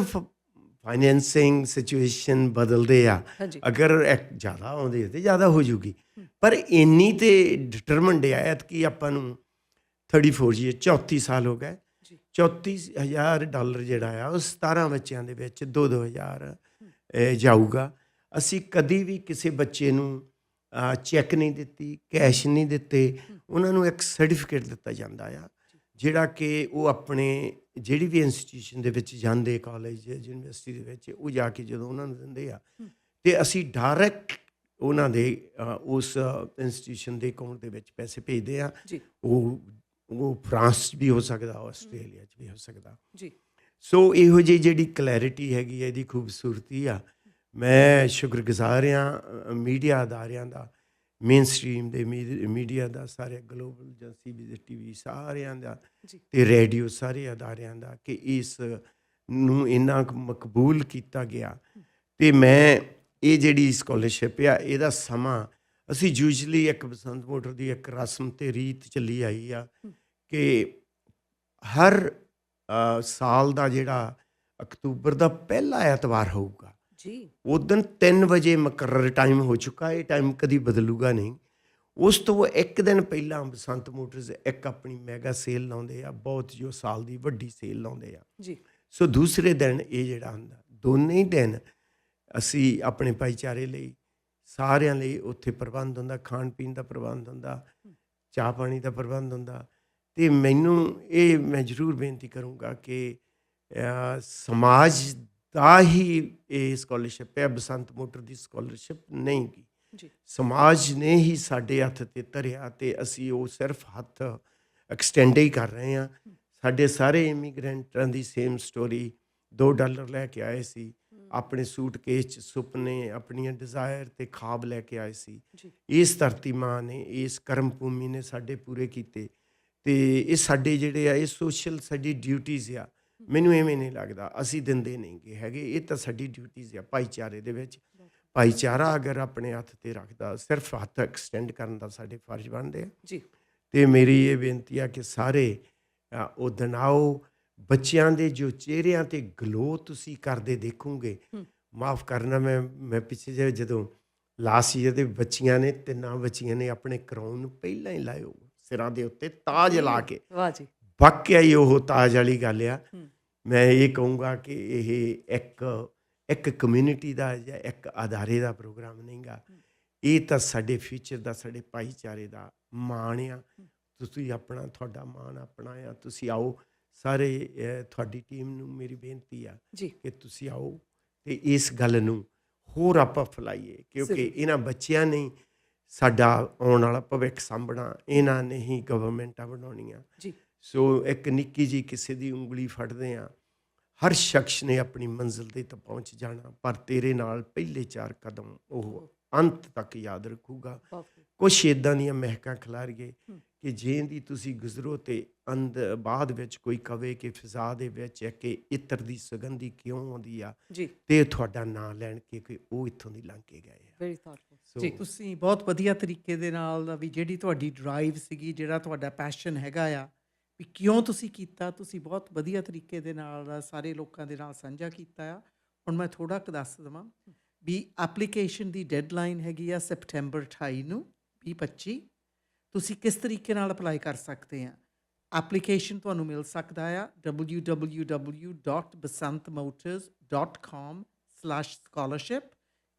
ਫਾਈਨੈਂਸਿੰਗ ਸਿਚੁਏਸ਼ਨ ਬਦਲਦੇ ਆ ਅਗਰ ਜ਼ਿਆਦਾ ਆਉਂਦੀ ਹੈ ਤੇ ਜ਼ਿਆਦਾ ਹੋ ਜੂਗੀ। ਪਰ ਇੰਨੀ ਤੇ ਡਿਟਰਮਿਨਡ ਹੈ ਐਤ ਆਪਾਂ ਨੂੰ 34 ਜੀ 34 ਸਾਲ ਹੋ ਗਏ। ਜੀ। 34000 ਡਾਲਰ ਜਿਹੜਾ ਆ ਉਹ 17 ਬੱਚਿਆਂ ਦੇ ਵਿੱਚ 2-2000 ਜਾਊਗਾ। ਅਸੀਂ ਕਦੀ ਵੀ ਕਿਸੇ ਬੱਚੇ ਨੂੰ ਚੈੱਕ ਨਹੀਂ ਦਿੱਤੀ ਕੈਸ਼ ਨਹੀਂ ਦਿੱਤੇ। ਉਹਨਾਂ ਨੂੰ ਇੱਕ ਸਰਟੀਫਿਕੇਟ ਦਿੱਤਾ ਜਾਂਦਾ ਆ ਜਿਹੜਾ ਕਿ ਉਹ ਆਪਣੇ ਜਿਹੜੀ ਵੀ ਇੰਸਟੀਟਿਊਸ਼ਨ ਦੇ ਵਿੱਚ ਜਾਂਦੇ ਕਾਲਜ ਯੂਨੀਵਰਸਿਟੀ ਦੇ ਵਿੱਚ ਉਹ ਜਾ ਕੇ ਜਦੋਂ ਉਹਨਾਂ ਨੂੰ ਦਿੰਦੇ ਆ ਤੇ ਅਸੀਂ ਡਾਇਰੈਕਟ ਉਹਨਾਂ ਦੇ ਉਸ ਇੰਸਟੀਟਿਊਸ਼ਨ ਦੇ ਅਕਾਊਂਟ ਦੇ ਵਿੱਚ ਪੈਸੇ ਭੇਜਦੇ ਆ। ਉਹ ਉਹ ਫਰਾਂਸ ਵੀ ਹੋ ਸਕਦਾ ਆਸਟ੍ਰੇਲੀਆ 'ਚ ਵੀ ਹੋ ਸਕਦਾ। ਜੀ। ਸੋ ਇਹੋ ਜਿਹੀ ਜਿਹੜੀ ਕਲੈਰਿਟੀ ਹੈਗੀ ਹੈ ਇਹਦੀ ਖੂਬਸੂਰਤੀ ਆ। ਮੈਂ ਸ਼ੁਕਰਗੁਜ਼ਾਰ ਆ ਮੀਡੀਆ ਅਦਾਰਿਆਂ ਦਾ ਮੇਨ ਸਟ੍ਰੀਮ ਦੇ ਮੀਡੀਆ ਦਾ ਸਾਰੇ ਗਲੋਬਲ ਜਾਂ ਸੀਬੀ ਟੀਵੀ ਸਾਰਿਆਂ ਦਾ ਤੇ ਰੇਡੀਓ ਸਾਰੇ ਅਦਾਰਿਆਂ ਦਾ ਕਿ ਇਸ ਨੂੰ ਇੰਨਾ ਮਕਬੂਲ ਕੀਤਾ ਗਿਆ। ਤੇ ਮੈਂ ਇਹ ਜਿਹੜੀ ਸਕਾਲਰਸ਼ਿਪ ਆ ਇਹਦਾ ਸਮਾਂ ਅਸੀਂ ਯੂਜੂਲੀ ਇੱਕ ਬਸੰਤ ਮੋਟਰ ਦੀ ਇੱਕ ਰਸਮ ਤੇ ਰੀਤ ਚੱਲੀ ਆਈ ਆ ਕਿ ਹਰ ਸਾਲ ਦਾ ਜਿਹੜਾ ਅਕਤੂਬਰ ਦਾ ਪਹਿਲਾ ਐਤਵਾਰ ਹੋਊਗਾ। ਜੀ। ਉਦੋਂ 3 ਵਜੇ ਮੁਕਰਰ ਟਾਈਮ ਹੋ ਚੁੱਕਾ ਇਹ ਟਾਈਮ ਕਦੀ ਬਦਲੂਗਾ ਨਹੀਂ। ਉਸ ਤੋਂ ਇੱਕ ਦਿਨ ਪਹਿਲਾਂ ਬਸੰਤ ਮੋਟਰਸ ਇੱਕ ਆਪਣੀ ਮੈਗਾ ਸੇਲ ਲਾਉਂਦੇ ਆ ਬਹੁਤ ਜੋ ਸਾਲ ਦੀ ਵੱਡੀ ਸੇਲ ਲਾਉਂਦੇ ਆ। ਜੀ। ਸੋ ਦੂਸਰੇ ਦਿਨ ਇਹ ਜਿਹੜਾ ਹੁੰਦਾ ਦੋਨੇ ਹੀ ਦਿਨ ਅਸੀਂ ਆਪਣੇ ਭਾਈਚਾਰੇ ਲਈ ਸਾਰਿਆਂ ਲਈ ਉੱਥੇ ਪ੍ਰਬੰਧ ਹੁੰਦਾ ਖਾਣ ਪੀਣ ਦਾ ਪ੍ਰਬੰਧ ਹੁੰਦਾ ਚਾਹ ਪਾਣੀ ਦਾ ਪ੍ਰਬੰਧ ਹੁੰਦਾ। ਤੇ ਮੈਨੂੰ ਇਹ ਮੈਂ ਜ਼ਰੂਰ ਬੇਨਤੀ ਕਰੂੰਗਾ ਕਿ ਸਮਾਜ ਦਾ ਹੀ ਇਹ ਸਕਾਲਰਸ਼ਿਪ ਹੈ ਬਸੰਤ ਮੋਟਰ ਦੀ ਸਕਾਲਰਸ਼ਿਪ ਨਹੀਂ ਗੀ। ਜੀ। ਸਮਾਜ ਨੇ ਹੀ ਸਾਡੇ ਹੱਥ ਤੇ ਧਰਿਆ ਤੇ ਅਸੀਂ ਉਹ ਸਿਰਫ ਹੱਥ ਐਕਸਟੈਂਡ ਹੀ ਕਰ ਰਹੇ ਹਾਂ। ਸਾਡੇ ਸਾਰੇ ਇਮੀਗ੍ਰੈਂਟਾਂ ਦੀ ਸੇਮ ਸਟੋਰੀ 2 ਡਾਲਰ ਲੈ ਕੇ ਆਏ ਸੀ ਆਪਣੇ ਸੂਟਕੇਸ ਚ ਸੁਪਨੇ ਆਪਣੀਆਂ ਡਿਜ਼ਾਇਰ ਤੇ ਖਾਬ ਲੈ ਕੇ ਆਏ ਸੀ। ਇਸ ਧਰਤੀ ਮਾਂ ਨੇ ਇਸ ਕਰਮ ਭੂਮੀ ਨੇ ਸਾਡੇ ਪੂਰੇ ਕੀਤੇ ਤੇ ਇਹ ਸਾਡੇ ਜਿਹੜੇ ਆ ਇਹ ਸੋਸ਼ਲ ਸਾਡੀ ਡਿਊਟੀਆਂ ਆ। ਮੈਨੂੰ ਐਵੇਂ ਨਹੀਂ ਲੱਗਦਾ ਅਸੀਂ ਦਿੰਦੇ ਨਹੀਂਗੇ ਹੈਗੇ। ਇਹ ਤਾਂ ਸਾਡੀ ਡਿਊਟੀਆਂ ਆ ਭਾਈਚਾਰੇ ਦੇ ਵਿੱਚ। ਭਾਈਚਾਰਾ ਅਗਰ ਆਪਣੇ ਹੱਥ ਤੇ ਰੱਖਦਾ ਸਿਰਫ ਹੱਥ ਐਕਸਟੈਂਡ ਕਰਨ ਦਾ ਸਾਡੇ ਫਰਜ਼ ਬਣਦੇ ਆ। ਜੀ। ਤੇ ਮੇਰੀ ਇਹ ਬੇਨਤੀ ਆ ਕਿ ਸਾਰੇ ਉਹ ਦਿਨ ਆਓ ਬੱਚਿਆਂ ਦੇ ਜੋ ਚਿਹਰਿਆਂ ਤੇ ਗਲੋ ਤੁਸੀਂ ਕਰਦੇ ਦੇਖੋਗੇ ਮਾਫ ਕਰਨਾ ਮੈਂ ਮੈਂ ਪਿੱਛੇ ਜਿਹੇ ਜਦੋਂ ਲਾਸਟ ਈਅਰ ਦੇ ਬੱਚੀਆਂ ਨੇ ਤਿੰਨਾਂ ਬੱਚੀਆਂ ਨੇ ਆਪਣੇ ਕਰਾਉਨ ਪਹਿਲਾਂ ਹੀ ਲਾਇਓ ਸਿਰਾਂ ਦੇ ਉੱਤੇ ਤਾਜ ਲਾ ਕੇ। ਵਾਹ ਜੀ। ਵਾਕਿਆ ਹੀ ਉਹ ਤਾਜ ਵਾਲੀ ਗੱਲ ਆ। ਮੈਂ ਇਹ ਕਹੂੰਗਾ ਕਿ ਇਹ ਇੱਕ ਇੱਕ ਕਮਿਊਨਿਟੀ ਦਾ ਜਾਂ ਇੱਕ ਅਦਾਰੇ ਦਾ ਪ੍ਰੋਗਰਾਮ ਨਹੀਂਗਾ। ਇਹ ਤਾਂ ਸਾਡੇ ਫਿਊਚਰ ਦਾ ਸਾਡੇ ਭਾਈਚਾਰੇ ਦਾ ਮਾਣ ਆ। ਤੁਸੀਂ ਆਪਣਾ ਤੁਹਾਡਾ ਮਾਣ ਆਪਣਾ ਆ। ਤੁਸੀਂ ਆਓ ਸਾਰੇ ਤੁਹਾਡੀ ਟੀਮ ਨੂੰ ਮੇਰੀ ਬੇਨਤੀ ਆ ਕਿ ਤੁਸੀਂ ਆਓ ਤੇ ਇਸ ਗੱਲ ਨੂੰ ਹੋਰ ਆਪਾਂ ਫੈਲਾਈਏ। ਕਿਉਂਕਿ। ਇਹਨਾਂ ਬੱਚਿਆਂ ਨੇ ਸਾਡਾ ਆਉਣ ਵਾਲਾ ਭਵਿੱਖ ਸਾਂਭਣਾ ਇਹਨਾਂ ਨੇ ਹੀ ਗਵਰਨਮੈਂਟਾਂ ਬਣਾਉਣੀਆਂ ਜੀ। ਸੋ ਇੱਕ ਨਿੱਕੀ ਜੀ ਕਿਸੇ ਦੀ ਉਂਗਲੀ ਫੜਦੇ ਆ। ਹਰ ਸ਼ਖਸ ਨੇ ਆਪਣੀ ਮੰਜ਼ਿਲ ਤੇ ਤਾਂ ਪਹੁੰਚ ਜਾਣਾ ਪਰ ਤੇਰੇ ਨਾਲ ਪਹਿਲੇ ਚਾਰ ਕਦਮ ਉਹ ਅੰਤ ਤੱਕ ਯਾਦ ਰੱਖੂਗਾ। ਕੁਛ ਇਦਾਂ ਦੀਆਂ ਮਹਿਕਾਂ ਖਿਲਾਰੀਏ ਹੂੰ। ਕਿ ਜਿਹਦੀ ਤੁਸੀਂ ਗੁਜ਼ਰੋ ਤੇ ਅੰਦ ਬਾਅਦ ਵਿੱਚ ਕੋਈ ਕਵੇ ਕਿ ਫਿਜ਼ਾ ਦੇ ਵਿੱਚ ਇੱਕ ਇਹ ਇਤਰ ਦੀ ਸੁਗੰਧੀ ਕਿਉਂ ਆਉਂਦੀ ਆ? ਜੀ। ਤੇ ਤੁਹਾਡਾ ਨਾਂ ਲੈਣ ਕੇ ਕਿ ਉਹ ਇੱਥੋਂ ਦੀ ਲੰਘ ਕੇ ਗਏ ਆ। ਵੈਰੀ ਥਾਟਫੁਲ ਜੀ ਤੁਸੀਂ ਬਹੁਤ ਵਧੀਆ ਤਰੀਕੇ ਦੇ ਨਾਲ ਵੀ ਜਿਹੜੀ ਤੁਹਾਡੀ ਡਰਾਈਵ ਸੀਗੀ ਜਿਹੜਾ ਤੁਹਾਡਾ ਪੈਸ਼ਨ ਹੈਗਾ ਆ ਵੀ ਕਿਉਂ ਤੁਸੀਂ ਕੀਤਾ? ਤੁਸੀਂ ਬਹੁਤ ਵਧੀਆ ਤਰੀਕੇ ਦੇ ਨਾਲ, ਸਾਰੇ ਲੋਕਾਂ ਦੇ ਨਾਲ ਸਾਂਝਾ ਕੀਤਾ ਆ। ਹੁਣ ਮੈਂ ਥੋੜਾ ਕੁ ਦੱਸ ਦਵਾਂ ਵੀ ਐਪਲੀਕੇਸ਼ਨ ਦੀ ਡੈਡਲਾਈਨ ਹੈਗੀ ਆ ਸੈਪਟੈਂਬਰ 28 ਨੂੰ 2025 ਤੁਸੀਂ ਕਿਸ ਤਰੀਕੇ ਨਾਲ ਅਪਲਾਈ ਕਰ ਸਕਦੇ ਆ? ਐਪਲੀਕੇਸ਼ਨ ਤੁਹਾਨੂੰ ਮਿਲ ਸਕਦਾ ਆ www.basantmotors.com/scholarship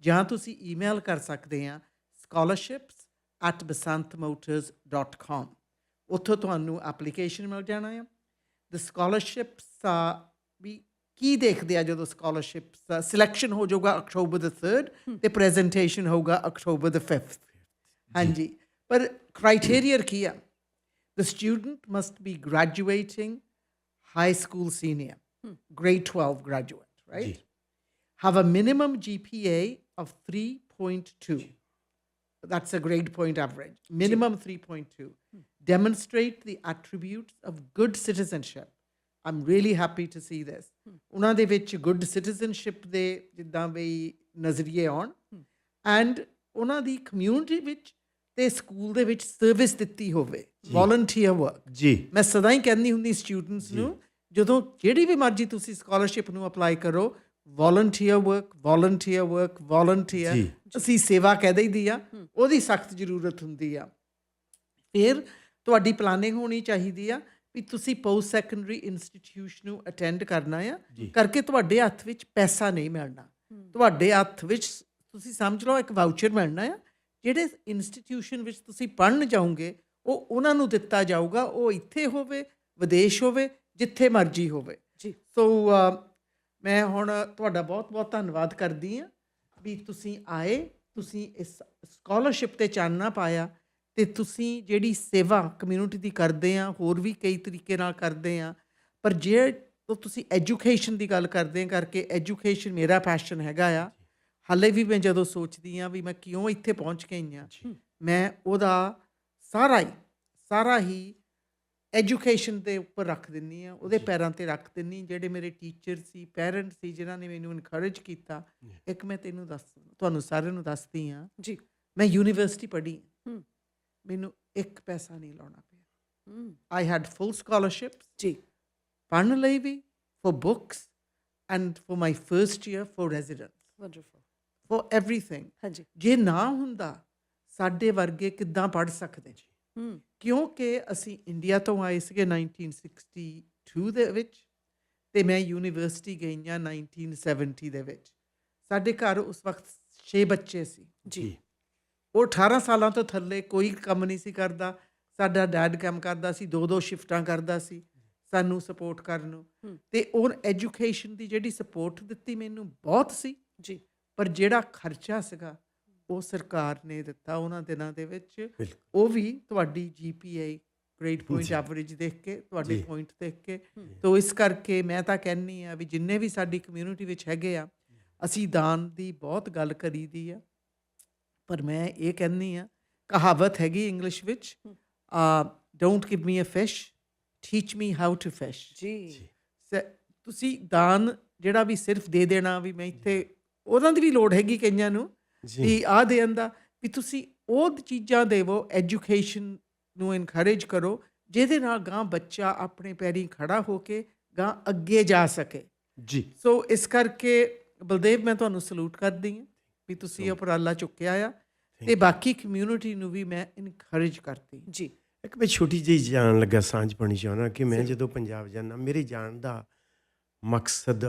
ਜਾਂ ਤੁਸੀਂ ਈਮੇਲ ਕਰ ਸਕਦੇ ਆ scholarships@basantmotors.com ਉੱਥੋਂ ਤੁਹਾਨੂੰ ਐਪਲੀਕੇਸ਼ਨ ਮਿਲ ਜਾਣਾ ਆ ਦ ਸਕੋਲਰਸ਼ਿਪਸ ਵੀ ਕੀ ਦੇਖਦੇ ਆ ਜਦੋਂ ਸਕੋਲਰਸ਼ਿਪਸ ਸਿਲੈਕਸ਼ਨ ਹੋ ਜਾਊਗਾ ਅਕਤੂਬਰ ਦ 3rd ਤੇ ਪ੍ਰੈਜੈਂਟੇਸ਼ਨ ਹੋਊਗਾ ਅਕਤੂਬਰ ਦ 5th ਹਾਂਜੀ ਪਰ ਕ੍ਰਾਈਟੇਰੀਆ ਕੀ ਆ the student must be graduating high school senior grade 12 graduate right ਜੀ। have a minimum GPA of 3.2. That's a grade point average. Minimum 3.2. Demonstrate the attributes of good citizenship. I'm really happy to see this. ਉਹਨਾਂ ਦੇ ਵਿੱਚ good citizenship ਦੇ ਜਿੱਦਾਂ ਵੀ ਨਜ਼ਰੀਏ ਆਉਣ and ਉਹਨਾਂ ਦੀ community ਵਿੱਚ ਤੇ ਸਕੂਲ ਦੇ ਵਿੱਚ ਸਰਵਿਸ ਦਿੱਤੀ ਹੋਵੇ ਵੋਲੰਟੀਅਰ ਵਰਕ ਜੀ ਮੈਂ ਸਦਾ ਹੀ ਕਹਿੰਦੀ ਹੁੰਦੀ ਸਟੂਡੈਂਟਸ ਨੂੰ ਜਦੋਂ ਜਿਹੜੀ ਵੀ ਮਰਜ਼ੀ ਤੁਸੀਂ ਸਕਾਲਰਸ਼ਿਪ ਨੂੰ ਅਪਲਾਈ ਕਰੋ volunteer work volunteer work volunteer. ਅਸੀਂ ਸੇਵਾ ਕਹਿ ਦਈਦੀ ਆ ਉਹਦੀ ਸਖਤ ਜ਼ਰੂਰਤ ਹੁੰਦੀ ਆ ਫਿਰ ਤੁਹਾਡੀ ਪਲਾਨਿੰਗ ਹੋਣੀ ਚਾਹੀਦੀ ਆ ਵੀ ਤੁਸੀਂ ਪੋਸਟ ਸੈਕੰਡਰੀ ਇੰਸਟੀਟਿਊਸ਼ਨ ਨੂੰ ਅਟੈਂਡ ਕਰਨਾ ਆ। ਕਰਕੇ ਤੁਹਾਡੇ ਹੱਥ ਵਿੱਚ ਪੈਸਾ ਨਹੀਂ ਮਿਲਣਾ। ਤੁਹਾਡੇ ਹੱਥ ਵਿੱਚ ਤੁਸੀਂ ਸਮਝ ਲਓ ਇੱਕ ਵਾਊਚਰ ਮਿਲਣਾ ਆ ਜਿਹੜੇ ਇੰਸਟੀਟਿਊਸ਼ਨ ਵਿੱਚ ਤੁਸੀਂ ਪੜਨ ਜਾਓਗੇ ਉਹ ਉਹਨਾਂ ਨੂੰ ਦਿੱਤਾ ਜਾਊਗਾ ਉਹ ਇੱਥੇ ਹੋਵੇ ਵਿਦੇਸ਼ ਹੋਵੇ ਜਿੱਥੇ ਮਰਜ਼ੀ ਹੋਵੇ। ਜੀ। ਸੋ ਮੈਂ ਹੁਣ ਤੁਹਾਡਾ ਬਹੁਤ ਬਹੁਤ ਧੰਨਵਾਦ ਕਰਦੀ ਹਾਂ ਵੀ ਤੁਸੀਂ ਆਏ ਤੁਸੀਂ ਇਸ ਸਕਾਲਰਸ਼ਿਪ ਤੇ ਚਾਨਣਾ ਪਾਇਆ ਤੇ ਤੁਸੀਂ ਜਿਹੜੀ ਸੇਵਾ ਕਮਿਊਨਿਟੀ ਦੀ ਕਰਦੇ ਆ ਹੋਰ ਵੀ ਕਈ ਤਰੀਕੇ ਨਾਲ ਕਰਦੇ ਆ ਪਰ ਜੇ ਤੁਸੀਂ ਐਜੂਕੇਸ਼ਨ ਦੀ ਗੱਲ ਕਰਦੇ ਆ ਕਰਕੇ ਐਜੂਕੇਸ਼ਨ ਮੇਰਾ ਪੈਸ਼ਨ ਹੈਗਾ ਆ ਹਾਲੇ ਵੀ ਮੈਂ ਜਦੋਂ ਸੋਚਦੀ ਆ ਵੀ ਮੈਂ ਕਿਉਂ ਇੱਥੇ ਪਹੁੰਚ ਗਈ ਆ ਮੈਂ ਉਹਦਾ ਸਾਰਾ ਹੀ ਸਾਰਾ ਹੀ ਐਜੂਕੇਸ਼ਨ ਦੇ ਉੱਪਰ ਰੱਖ ਦਿੰਨੀ ਆ ਉਹਦੇ ਪੈਰਾਂ ਤੇ ਰੱਖ ਦਿੰਨੀ ਜਿਹੜੇ ਮੇਰੇ ਟੀਚਰ ਸੀ ਪੈਰੈਂਟ ਸੀ ਜਿਨ੍ਹਾਂ ਨੇ ਮੈਨੂੰ ਇਨਕਰੇਜ ਕੀਤਾ ਇੱਕ ਮੈਂ ਤੈਨੂੰ ਦੱਸ ਤੁਹਾਨੂੰ ਸਾਰਿਆਂ ਨੂੰ ਦੱਸਦੀ ਆ ਜੀ। ਮੈਂ ਯੂਨੀਵਰਸਿਟੀ ਪੜ੍ਹੀ ਹੂੰ। ਮੈਨੂੰ ਇੱਕ ਪੈਸਾ ਨਹੀਂ ਲਾਉਣਾ ਪਿਆ। ਆਈ ਹੈਡ ਫੁੱਲ ਸਕਾਲਰਸ਼ਿਪਸ ਜੀ। ਪੜਨ ਲਈ ਵੀ for books and for my first year for residence wonderful for everything ਹਾਂਜੀ। ਜੇ ਨਾ ਹੁੰਦਾ ਸਾਡੇ ਵਰਗੇ ਕਿੱਦਾਂ ਪੜ ਸਕਦੇ ਜੀ? ਕਿਉਂਕਿ ਅਸੀਂ ਇੰਡੀਆ ਤੋਂ ਆਏ ਸੀਗੇ 1962 ਦੇ ਵਿੱਚ ਤੇ ਮੈਂ ਯੂਨੀਵਰਸਿਟੀ ਗਈ ਆ 1970 ਦੇ ਵਿੱਚ। ਸਾਡੇ ਘਰ ਉਸ ਵਕਤ 6 ਬੱਚੇ ਸੀ। ਜੀ। ਉਹ 18 ਸਾਲਾਂ ਤੋਂ ਥੱਲੇ ਕੋਈ ਕੰਮ ਨਹੀਂ ਸੀ ਕਰਦਾ। ਸਾਡਾ ਡੈਡ ਕੰਮ ਕਰਦਾ ਸੀ ਦੋ ਦੋ ਸ਼ਿਫਟਾਂ ਕਰਦਾ ਸੀ ਸਾਨੂੰ ਸਪੋਰਟ ਕਰਨ ਨੂੰ। ਤੇ ਉਹ ਐਜੂਕੇਸ਼ਨ ਦੀ ਜਿਹੜੀ ਸਪੋਰਟ ਦਿੱਤੀ ਮੈਨੂੰ ਬਹੁਤ ਸੀ। ਜੀ। ਪਰ ਜਿਹੜਾ ਖਰਚਾ ਸੀਗਾ ਉਹ ਸਰਕਾਰ ਨੇ ਦਿੱਤਾ ਉਹਨਾਂ ਦਿਨਾਂ ਦੇ ਵਿੱਚ। ਉਹ ਵੀ ਤੁਹਾਡੀ ਜੀਪੀਏ ਗ੍ਰੇਡ ਪੁਆਇੰਟ। ਐਵਰੇਜ ਦੇਖ ਕੇ ਤੁਹਾਡੇ। ਪੁਆਇੰਟ ਦੇਖ ਕੇ। ਤੋਂ ਇਸ ਕਰਕੇ ਮੈਂ ਤਾਂ ਕਹਿੰਨੀ ਆ ਵੀ ਜਿੰਨੇ ਵੀ ਸਾਡੀ ਕਮਿਊਨਿਟੀ ਵਿੱਚ ਹੈਗੇ ਆ ਅਸੀਂ ਦਾਨ ਦੀ ਬਹੁਤ ਗੱਲ ਕਰੀਦੀ ਆ। ਪਰ ਮੈਂ ਇਹ ਕਹਿੰਨੀ ਆ ਕਹਾਵਤ ਹੈਗੀ ਇੰਗਲਿਸ਼ ਵਿੱਚ don't give me a fish teach me how to fish ਜੀ। ਤੁਸੀਂ ਦਾਨ ਜਿਹੜਾ ਵੀ ਸਿਰਫ ਦੇ ਦੇਣਾ ਵੀ ਮੈਂ ਇੱਥੇ ਉਹਨਾਂ ਦੀ ਵੀ ਲੋੜ ਹੈਗੀ ਕਈਆਂ ਨੂੰ ਜੀ। ਵੀ ਆ ਦੇਣ ਦਾ ਵੀ ਤੁਸੀਂ ਉਹ ਚੀਜ਼ਾਂ ਦੇਵੋ ਐਜੂਕੇਸ਼ਨ ਨੂੰ ਇਨਕਰੇਜ ਕਰੋ ਜਿਹਦੇ ਨਾਲ ਗਾਂ ਬੱਚਾ ਆਪਣੇ ਪੈਰੀਂ ਖੜਾ ਹੋ ਕੇ ਗਾਂ ਅੱਗੇ ਜਾ ਸਕੇ। ਜੀ। ਸੋ ਇਸ ਕਰਕੇ ਬਲਦੇਵ ਮੈਂ ਤੁਹਾਨੂੰ ਸਲੂਟ ਕਰਦੀ ਹਾਂ। ਵੀ ਤੁਸੀਂ ਉਪਰਾਲਾ ਚੁੱਕਿਆ ਆ ਤੇ ਬਾਕੀ ਕਮਿਊਨਿਟੀ ਨੂੰ ਵੀ ਮੈਂ ਇਨਕਰੇਜ ਕਰਦੀ। ਜੀ। ਇੱਕ ਮੈਂ ਛੋਟੀ ਜਿਹੀ ਜਾਣ ਲੱਗਾ ਸਾਂਝ ਪਾਣੀ ਚਾਹੁੰਦਾ ਕਿ ਮੈਂ ਜਦੋਂ ਪੰਜਾਬ ਜਾਂਦਾ ਮੇਰੇ ਜਾਣ ਦਾ ਮਕਸਦ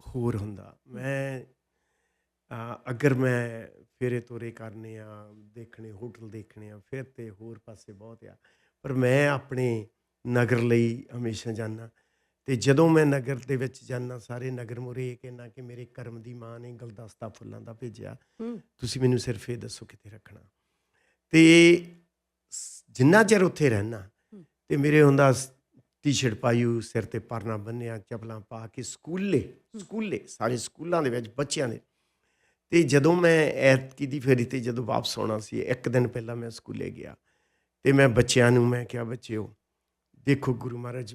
ਹੋਰ ਹੁੰਦਾ। ਮੈਂ ਅ, ਅਗਰ ਮੈਂ ਫੇਰੇ ਤੋਰੇ ਕਰਨੇ ਆ ਦੇਖਣੇ ਹੋਟਲ ਦੇਖਣੇ ਆ ਫਿਰ ਤੇ ਹੋਰ ਪਾਸੇ ਬਹੁਤ ਆ। ਪਰ ਮੈਂ ਆਪਣੇ ਨਗਰ ਲਈ ਹਮੇਸ਼ਾ ਜਾਂਦਾ। ਤੇ ਜਦੋਂ ਮੈਂ ਨਗਰ ਦੇ ਵਿੱਚ ਜਾਂਦਾ ਸਾਰੇ ਨਗਰ ਮੁਰੇ ਇਹ ਕਹਿਣਾ ਕਿ ਮੇਰੇ ਕਰਮ ਦੀ ਮਾਂ ਨੇ ਗਲਦਸਤਾ ਫੁੱਲਾਂ ਦਾ ਭੇਜਿਆ। ਤੁਸੀਂ ਮੈਨੂੰ ਸਿਰਫ ਇਹ ਦੱਸੋ ਕਿੱਥੇ ਰੱਖਣਾ। ਤੇ ਜਿੰਨਾ ਚਿਰ ਉੱਥੇ ਰਹਿਣਾ। ਤੇ ਮੇਰੇ ਹੁੰਦਾ ਟੀ-ਸ਼ਰਟ ਪਾਈਓ ਸਿਰ ਤੇ ਪਰਨਾ ਬੰਨਿਆ ਚੱਪਲਾਂ ਪਾ ਕੇ ਸਕੂਲੇ ਸਕੂਲੇ ਸਾਰੇ ਸਕੂਲਾਂ ਦੇ ਵਿੱਚ ਬੱਚਿਆਂ ਦੇ। ਤੇ ਜਦੋਂ ਮੈਂ ਐਤਕੀ ਦੀ ਫੇਰੀ ਤੇ ਜਦੋਂ ਵਾਪਸ ਆਉਣਾ ਸੀ ਇੱਕ ਦਿਨ ਪਹਿਲਾਂ ਮੈਂ ਸਕੂਲੇ ਗਿਆ। ਤੇ ਮੈਂ ਬੱਚਿਆਂ ਨੂੰ ਮੈਂ ਕਿਹਾ ਬੱਚਿਓ ਦੇਖੋ ਗੁਰੂ ਮਹਾਰਾਜ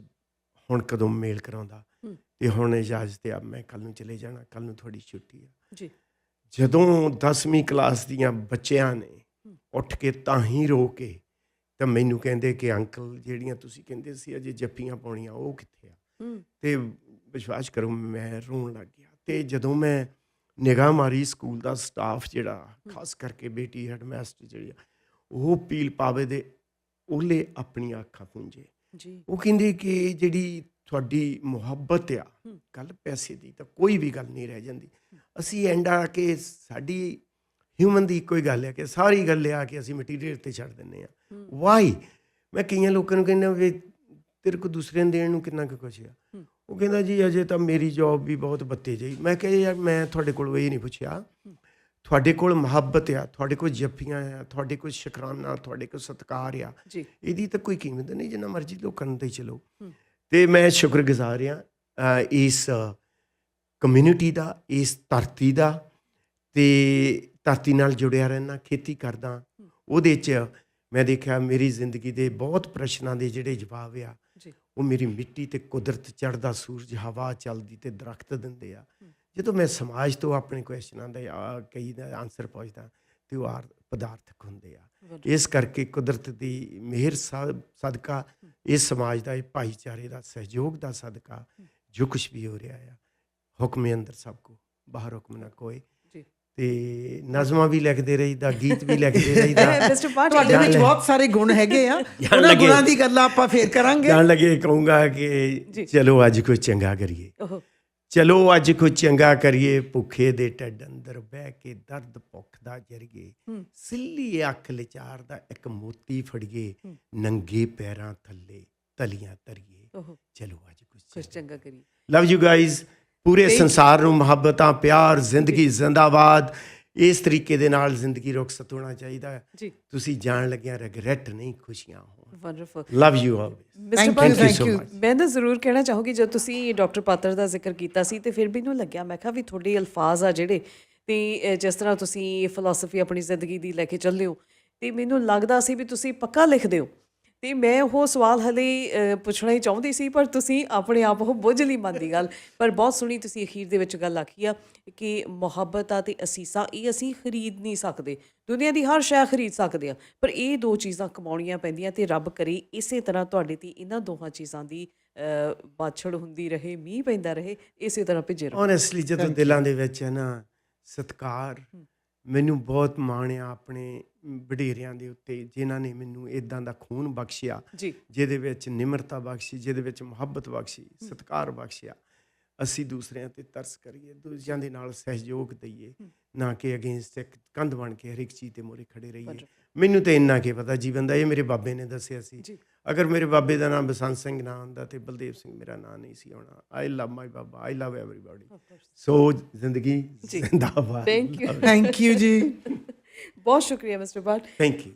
ਹੁਣ ਕਦੋਂ ਮੇਲ ਕਰਾਉਂਦਾ। ਤੇ ਹੁਣ ਇਜਾਜ਼ਤ ਆ ਮੈਂ ਕੱਲ ਨੂੰ ਚਲੇ ਜਾਣਾ ਕੱਲ ਨੂੰ ਤੁਹਾਡੀ ਛੁੱਟੀ ਆ। ਜੀ। ਜਦੋਂ 10ਵੀਂ ਕਲਾਸ ਦੀਆਂ ਬੱਚਿਆਂ ਨੇ ਉੱਠ ਕੇ ਤਾਂ ਹੀ ਰੋ ਕੇ ਤਾਂ ਮੈਨੂੰ ਕਹਿੰਦੇ ਕਿ ਅੰਕਲ ਜਿਹੜੀਆਂ ਤੁਸੀਂ ਕਹਿੰਦੇ ਸੀ ਅਜੇ ਜੱਫੀਆਂ ਪਾਉਣੀਆਂ ਉਹ ਕਿੱਥੇ ਆ? ਤੇ ਵਿਸ਼ਵਾਸ ਕਰੋ ਮੈਂ ਰੋਣ ਲੱਗ ਗਿਆ। ਤੇ ਜਦੋਂ ਮੈਂ ਨਿਗਾਹ ਮਾਰੀ ਸਕੂਲ ਦਾ ਸਟਾਫ ਜਿਹੜਾ ਖਾਸ ਕਰਕੇ ਬੇਟੀ ਹੈਡਮਾਸਟਰ ਜਿਹੜੀ ਉਹ ਪੀਲ ਪਾਵੇ ਦੇ ਉਹਲੇ ਆਪਣੀਆਂ ਅੱਖਾਂ ਪੂੰਝੇ ਜੀ। ਉਹ ਕਹਿੰਦੇ ਕਿ ਜਿਹੜੀ ਤੁਹਾਡੀ ਮੁਹੱਬਤ ਆ। ਗੱਲ ਪੈਸੇ ਦੀ ਤਾਂ ਕੋਈ ਵੀ ਗੱਲ ਨਹੀਂ ਰਹਿ ਜਾਂਦੀ। ਅਸੀਂ ਐਂਡ ਆ ਕੇ ਸਾਡੀ ਹਿਊਮਨ ਦੀ ਹੀ ਗੱਲ ਹੈ ਕਿ ਸਾਰੀ ਗੱਲ ਆ ਕਿ ਅਸੀਂ ਮਟੀਰੀਅਲ ਤੇ ਛੱਡ ਦਿੰਨੇ ਆ। ਵਾਈ ਮੈਂ ਕਈਆਂ ਲੋਕਾਂ ਨੂੰ ਕਹਿੰਦਾ ਵੀ ਤੇਰੇ ਕੋ ਦੂਸਰਿਆਂ ਨੂੰ ਦੇਣ ਨੂੰ ਕਿੰਨਾ ਕੁ ਕੁਛ ਆ। ਉਹ ਕਹਿੰਦਾ ਜੀ ਅਜੇ ਤਾਂ ਮੇਰੀ ਜੌਬ ਵੀ ਬਹੁਤ ਬੱਤੇ ਜਾਈ ਮੈਂ ਕਿਹਾ ਯਾਰ ਮੈਂ ਤੁਹਾਡੇ ਕੋਲ ਇਹ ਨਹੀਂ ਪੁੱਛਿਆ। ਤੁਹਾਡੇ ਕੋਲ ਮੁਹੱਬਤ ਆ ਤੁਹਾਡੇ ਕੋਲ ਜੱਫੀਆਂ ਆ ਤੁਹਾਡੇ ਕੋਲ ਸ਼ੁਕਰਾਨਾ ਤੁਹਾਡੇ ਕੋਲ ਸਤਿਕਾਰ ਆ। ਇਹਦੀ ਤਾਂ ਕੋਈ ਕੀਮਤ ਨਹੀਂ ਜਿੰਨਾ ਮਰਜ਼ੀ ਲੋਕਾਂ ਨੂੰ ਤੇ ਚਲੋ। ਤੇ ਮੈਂ ਸ਼ੁਕਰਗੁਜ਼ਾਰ ਆ ਇਸ ਕਮਿਊਨਿਟੀ ਦਾ ਇਸ ਧਰਤੀ ਦਾ ਤੇ ਧਰਤੀ ਨਾਲ ਜੁੜਿਆ ਰਹਿਣਾ ਖੇਤੀ ਕਰਦਾ। ਉਹਦੇ ਚ ਮੈਂ ਦੇਖਿਆ ਮੇਰੀ ਜ਼ਿੰਦਗੀ ਦੇ ਬਹੁਤ ਪ੍ਰਸ਼ਨਾਂ ਦੇ ਜਿਹੜੇ ਜਵਾਬ ਆ ਉਹ ਮੇਰੀ ਮਿੱਟੀ ਤੇ ਕੁਦਰਤ ਚੜਦਾ ਸੂਰਜ ਹਵਾ ਚੱਲਦੀ ਤੇ ਦਰਖਤ ਦਿੰਦੇ ਆ। ਜਦੋਂ ਮੈਂ ਸਮਾਜ ਤੋਂ ਆਪਣੇ ਕੁਐਸਚਨਾਂ ਦਾ ਆ, ਕਈ ਦਾ ਆਨਸਰ ਪੁੱਛਦਾ ਤੇ ਉਹ ਆਰ- ਪਦਾਰਥਕ ਹੁੰਦੇ ਆ। ਇਸ ਕਰਕੇ ਕੁਦਰਤ ਦੀ ਮਿਹਰ ਸਾ- ਸਦਕਾ ਇਸ ਸਮਾਜ ਦਾ ਇਹ ਭਾਈਚਾਰੇ ਦਾ ਸਹਿਯੋਗ ਦਾ ਸਦਕਾ ਜੋ ਕੁਝ ਵੀ ਹੋ ਰਿਹਾ ਆ ਹੁਕਮੇ ਅੰਦਰ ਸਭ ਕੋ ਬਾਹਰ ਹੁਕਮ ਨਾ ਜੀ। ਤੇ ਨਜ਼ਮਾਂ ਵੀ ਲਿਖਦੇ ਰਹੀਦਾ ਗੀਤ ਵੀ ਲਿਖਦੇ ਰਹੀਦਾ। ਮਿਸਟਰ ਤੁਹਾਡੇ ਵਿੱਚ ਬਹੁਤ ਸਾਰੇ ਗੁਣ ਹੈਗੇ ਆ। ਉਹਨਾਂ ਲੱਗੇ। ਗੁਣਾਂ ਦੀ ਗੱਲ ਆਪਾਂ ਫੇਰ ਕਰਾਂਗੇ। ਜਾਣ ਲੱਗੇ ਕਹੂੰਗਾ। ਕਿ ਚਲੋ ਅੱਜ ਕੁਝ ਚੰਗਾ ਕਰੀਏ। ਚਲੋ ਅੱਜ ਕੁਝ ਚੰਗਾ ਕਰੀਏ ਭੁੱਖੇ ਦੇ ਢੱਡ ਅੰਦਰ ਬਹਿ ਕੇ ਦਰਦ ਭੁੱਖ ਦਾ ਜਰੀਏ। ਸਿੱਲੀ ਅੱਖ ਲਿਚਾਰ ਦਾ ਇੱਕ ਮੋਤੀ ਫੜੀਏ। ਨੰਗੇ ਪੈਰਾਂ ਥੱਲੇ ਤਲੀਆਂ ਤਰੀਏ ਚਲੋ ਅੱਜ ਕੁਝ ਚੰਗਾ ਕਰੀ ਲਵ ਯੂ ਗਾਇਜ਼ ਪੂਰੇ ਸੰਸਾਰ ਨੂੰ ਮੁਹੱਬਤਾਂ ਪਿਆਰ ਜ਼ਿੰਦਗੀ ਜ਼ਿੰਦਾਬਾਦ। ਇਸ ਤਰੀਕੇ ਦੇ ਨਾਲ ਜ਼ਿੰਦਗੀ ਰੁਖਸਤ ਹੋਣਾ ਚਾਹੀਦਾ। ਹੈ ਤੁਸੀਂ ਜਾਣ ਲੱਗਿਆ ਰਿਗਰੈਟ ਨਹੀਂ ਖੁਸ਼ੀਆਂ wonderful love you always mister Thank you, ਪਾਠ thank you thank so you. much. ਮੈਂ ਨਾ ਜ਼ਰੂਰ ਕਹਿਣਾ ਚਾਹੂੰਗੀ ਜਦ ਤੁਸੀਂ ਡਾਕਟਰ ਪਾਤਰ ਦਾ ਜ਼ਿਕਰ ਕੀਤਾ ਸੀ ਤੇ ਫਿਰ ਮੈਨੂੰ ਲੱਗਿਆ ਮੈਂ ਕਿਹਾ ਵੀ ਤੁਹਾਡੇ ਅਲਫਾਜ਼ ਆ ਜਿਹੜੇ ਤੇ ਜਿਸ ਤਰ੍ਹਾਂ ਤੁਸੀਂ ਫਿਲਾਸਫੀ ਆਪਣੀ ਜ਼ਿੰਦਗੀ ਦੀ ਲੈ ਕੇ ਚੱਲਦੇ ਹੋ ਤੇ ਮੈਨੂੰ ਲੱਗਦਾ ਸੀ ਵੀ ਤੁਸੀਂ ਪੱਕਾ ਲਿਖਦੇ ਹੋ ਤੇ ਮੈਂ ਉਹ ਸਵਾਲ ਹਲੇ ਪੁੱਛਣਾ ਹੀ ਚਾਹੁੰਦੀ ਸੀ ਪਰ ਤੁਸੀਂ ਆਪਣੇ ਆਪ ਉਹ ਬੁੱਝ ਲਈ ਮਨ ਦੀ ਗੱਲ। ਪਰ ਬਹੁਤ ਸੋਹਣੀ ਤੁਸੀਂ ਅਖੀਰ ਦੇ ਵਿੱਚ ਗੱਲ ਆਖੀ ਆ ਕਿ ਮੁਹੱਬਤ ਆ ਤੇ ਅਸੀਸਾਂ ਇਹ ਅਸੀਂ ਖਰੀਦ ਨਹੀਂ ਸਕਦੇ। ਦੁਨੀਆ ਦੀ ਹਰ ਸ਼ੈ ਖਰੀਦ ਸਕਦੇ ਆ ਪਰ ਇਹ ਦੋ ਚੀਜ਼ਾਂ ਕਮਾਉਣੀਆਂ ਪੈਂਦੀਆਂ ਤੇ ਰੱਬ ਕਰੇ ਇਸੇ ਤਰ੍ਹਾਂ ਤੁਹਾਡੇ ਤੇ ਇਹਨਾਂ ਦੋਹਾਂ ਚੀਜ਼ਾਂ ਦੀ ਬਾਛੜ ਹੁੰਦੀ ਰਹੇ ਮੀਂਹ ਪੈਂਦਾ ਰਹੇ ਇਸੇ ਤਰ੍ਹਾਂ ਭਿੱਜੇ ਰਹੋ। ਓਨੈਸਟਲੀ ਜਦੋਂ ਦਿਲਾਂ ਦੇ ਵਿੱਚ ਹੈ ਨਾ ਸਤਕਾਰ ਮੈਨੂੰ ਬਹੁਤ ਮਾਣ ਆ ਆਪਣੇ ਵਡੇਰਿਆਂ ਦੇ ਉੱਤੇ ਜਿਨ੍ਹਾਂ ਨੇ ਮੈਨੂੰ ਇਦਾਂ ਦਾ ਖੂਨ ਬਖਸ਼ਿਆ ਜੀ। ਜਿਹਦੇ ਵਿੱਚ ਨਿਮਰਤਾ ਬਖਸ਼ੀ ਜਿਹਦੇ ਵਿੱਚ ਮੁਹੱਬਤ ਬਖਸ਼ੀ ਸਤਕਾਰ ਬਖਸ਼ਿਆ ਅਸੀਂ ਦੂਸਰਿਆਂ ਤੇ ਤਰਸ ਕਰੀਏ ਦੂਜਿਆਂ ਦੇ ਨਾਲ ਸਹਿਯੋਗ ਦਈਏ ਨਾ ਕਿ ਅਗੇਂਸਟ ਇੱਕ ਕੰਧ ਬਣ ਕੇ ਹਰ ਇੱਕ ਚੀਜ਼ ਤੇ ਮੋਰੇ ਖੜੇ ਰਹੀਏ। ਮੈਨੂੰ ਤੇ ਇੰਨਾ ਕੀ ਪਤਾ ਜੀਵਨ ਦਾ ਇਹ ਮੇਰੇ ਬਾਬੇ ਨੇ ਦੱਸਿਆ ਸੀ। ਅਗਰ ਮੇਰੇ ਬਾਬੇ ਦਾ ਨਾਮ ਬਸੰਤ ਸਿੰਘ ਨਾ ਹੁੰਦਾ ਤੇ ਬਲਦੇਵ ਸਿੰਘ ਮੇਰਾ ਨਾਂ ਨਹੀਂ ਸੀ ਆਉਣਾ। ਆਈ ਲਵ ਮਾਈ ਬਾਬਾ ਆਈ ਲਵ ਐਵਰੀਬਾਡੀ ਸੋ ਜ਼ਿੰਦਗੀ ਜ਼ਿੰਦਾਬਾਦ। ਥੈਂਕ ਯੂ ਥੈਂਕ ਯੂ ਜੀ। ਬਹੁਤ ਸ਼ੁਕਰੀਆ ਮਿਸਟਰ ਭੱਟ ਥੈਂਕ ਯੂ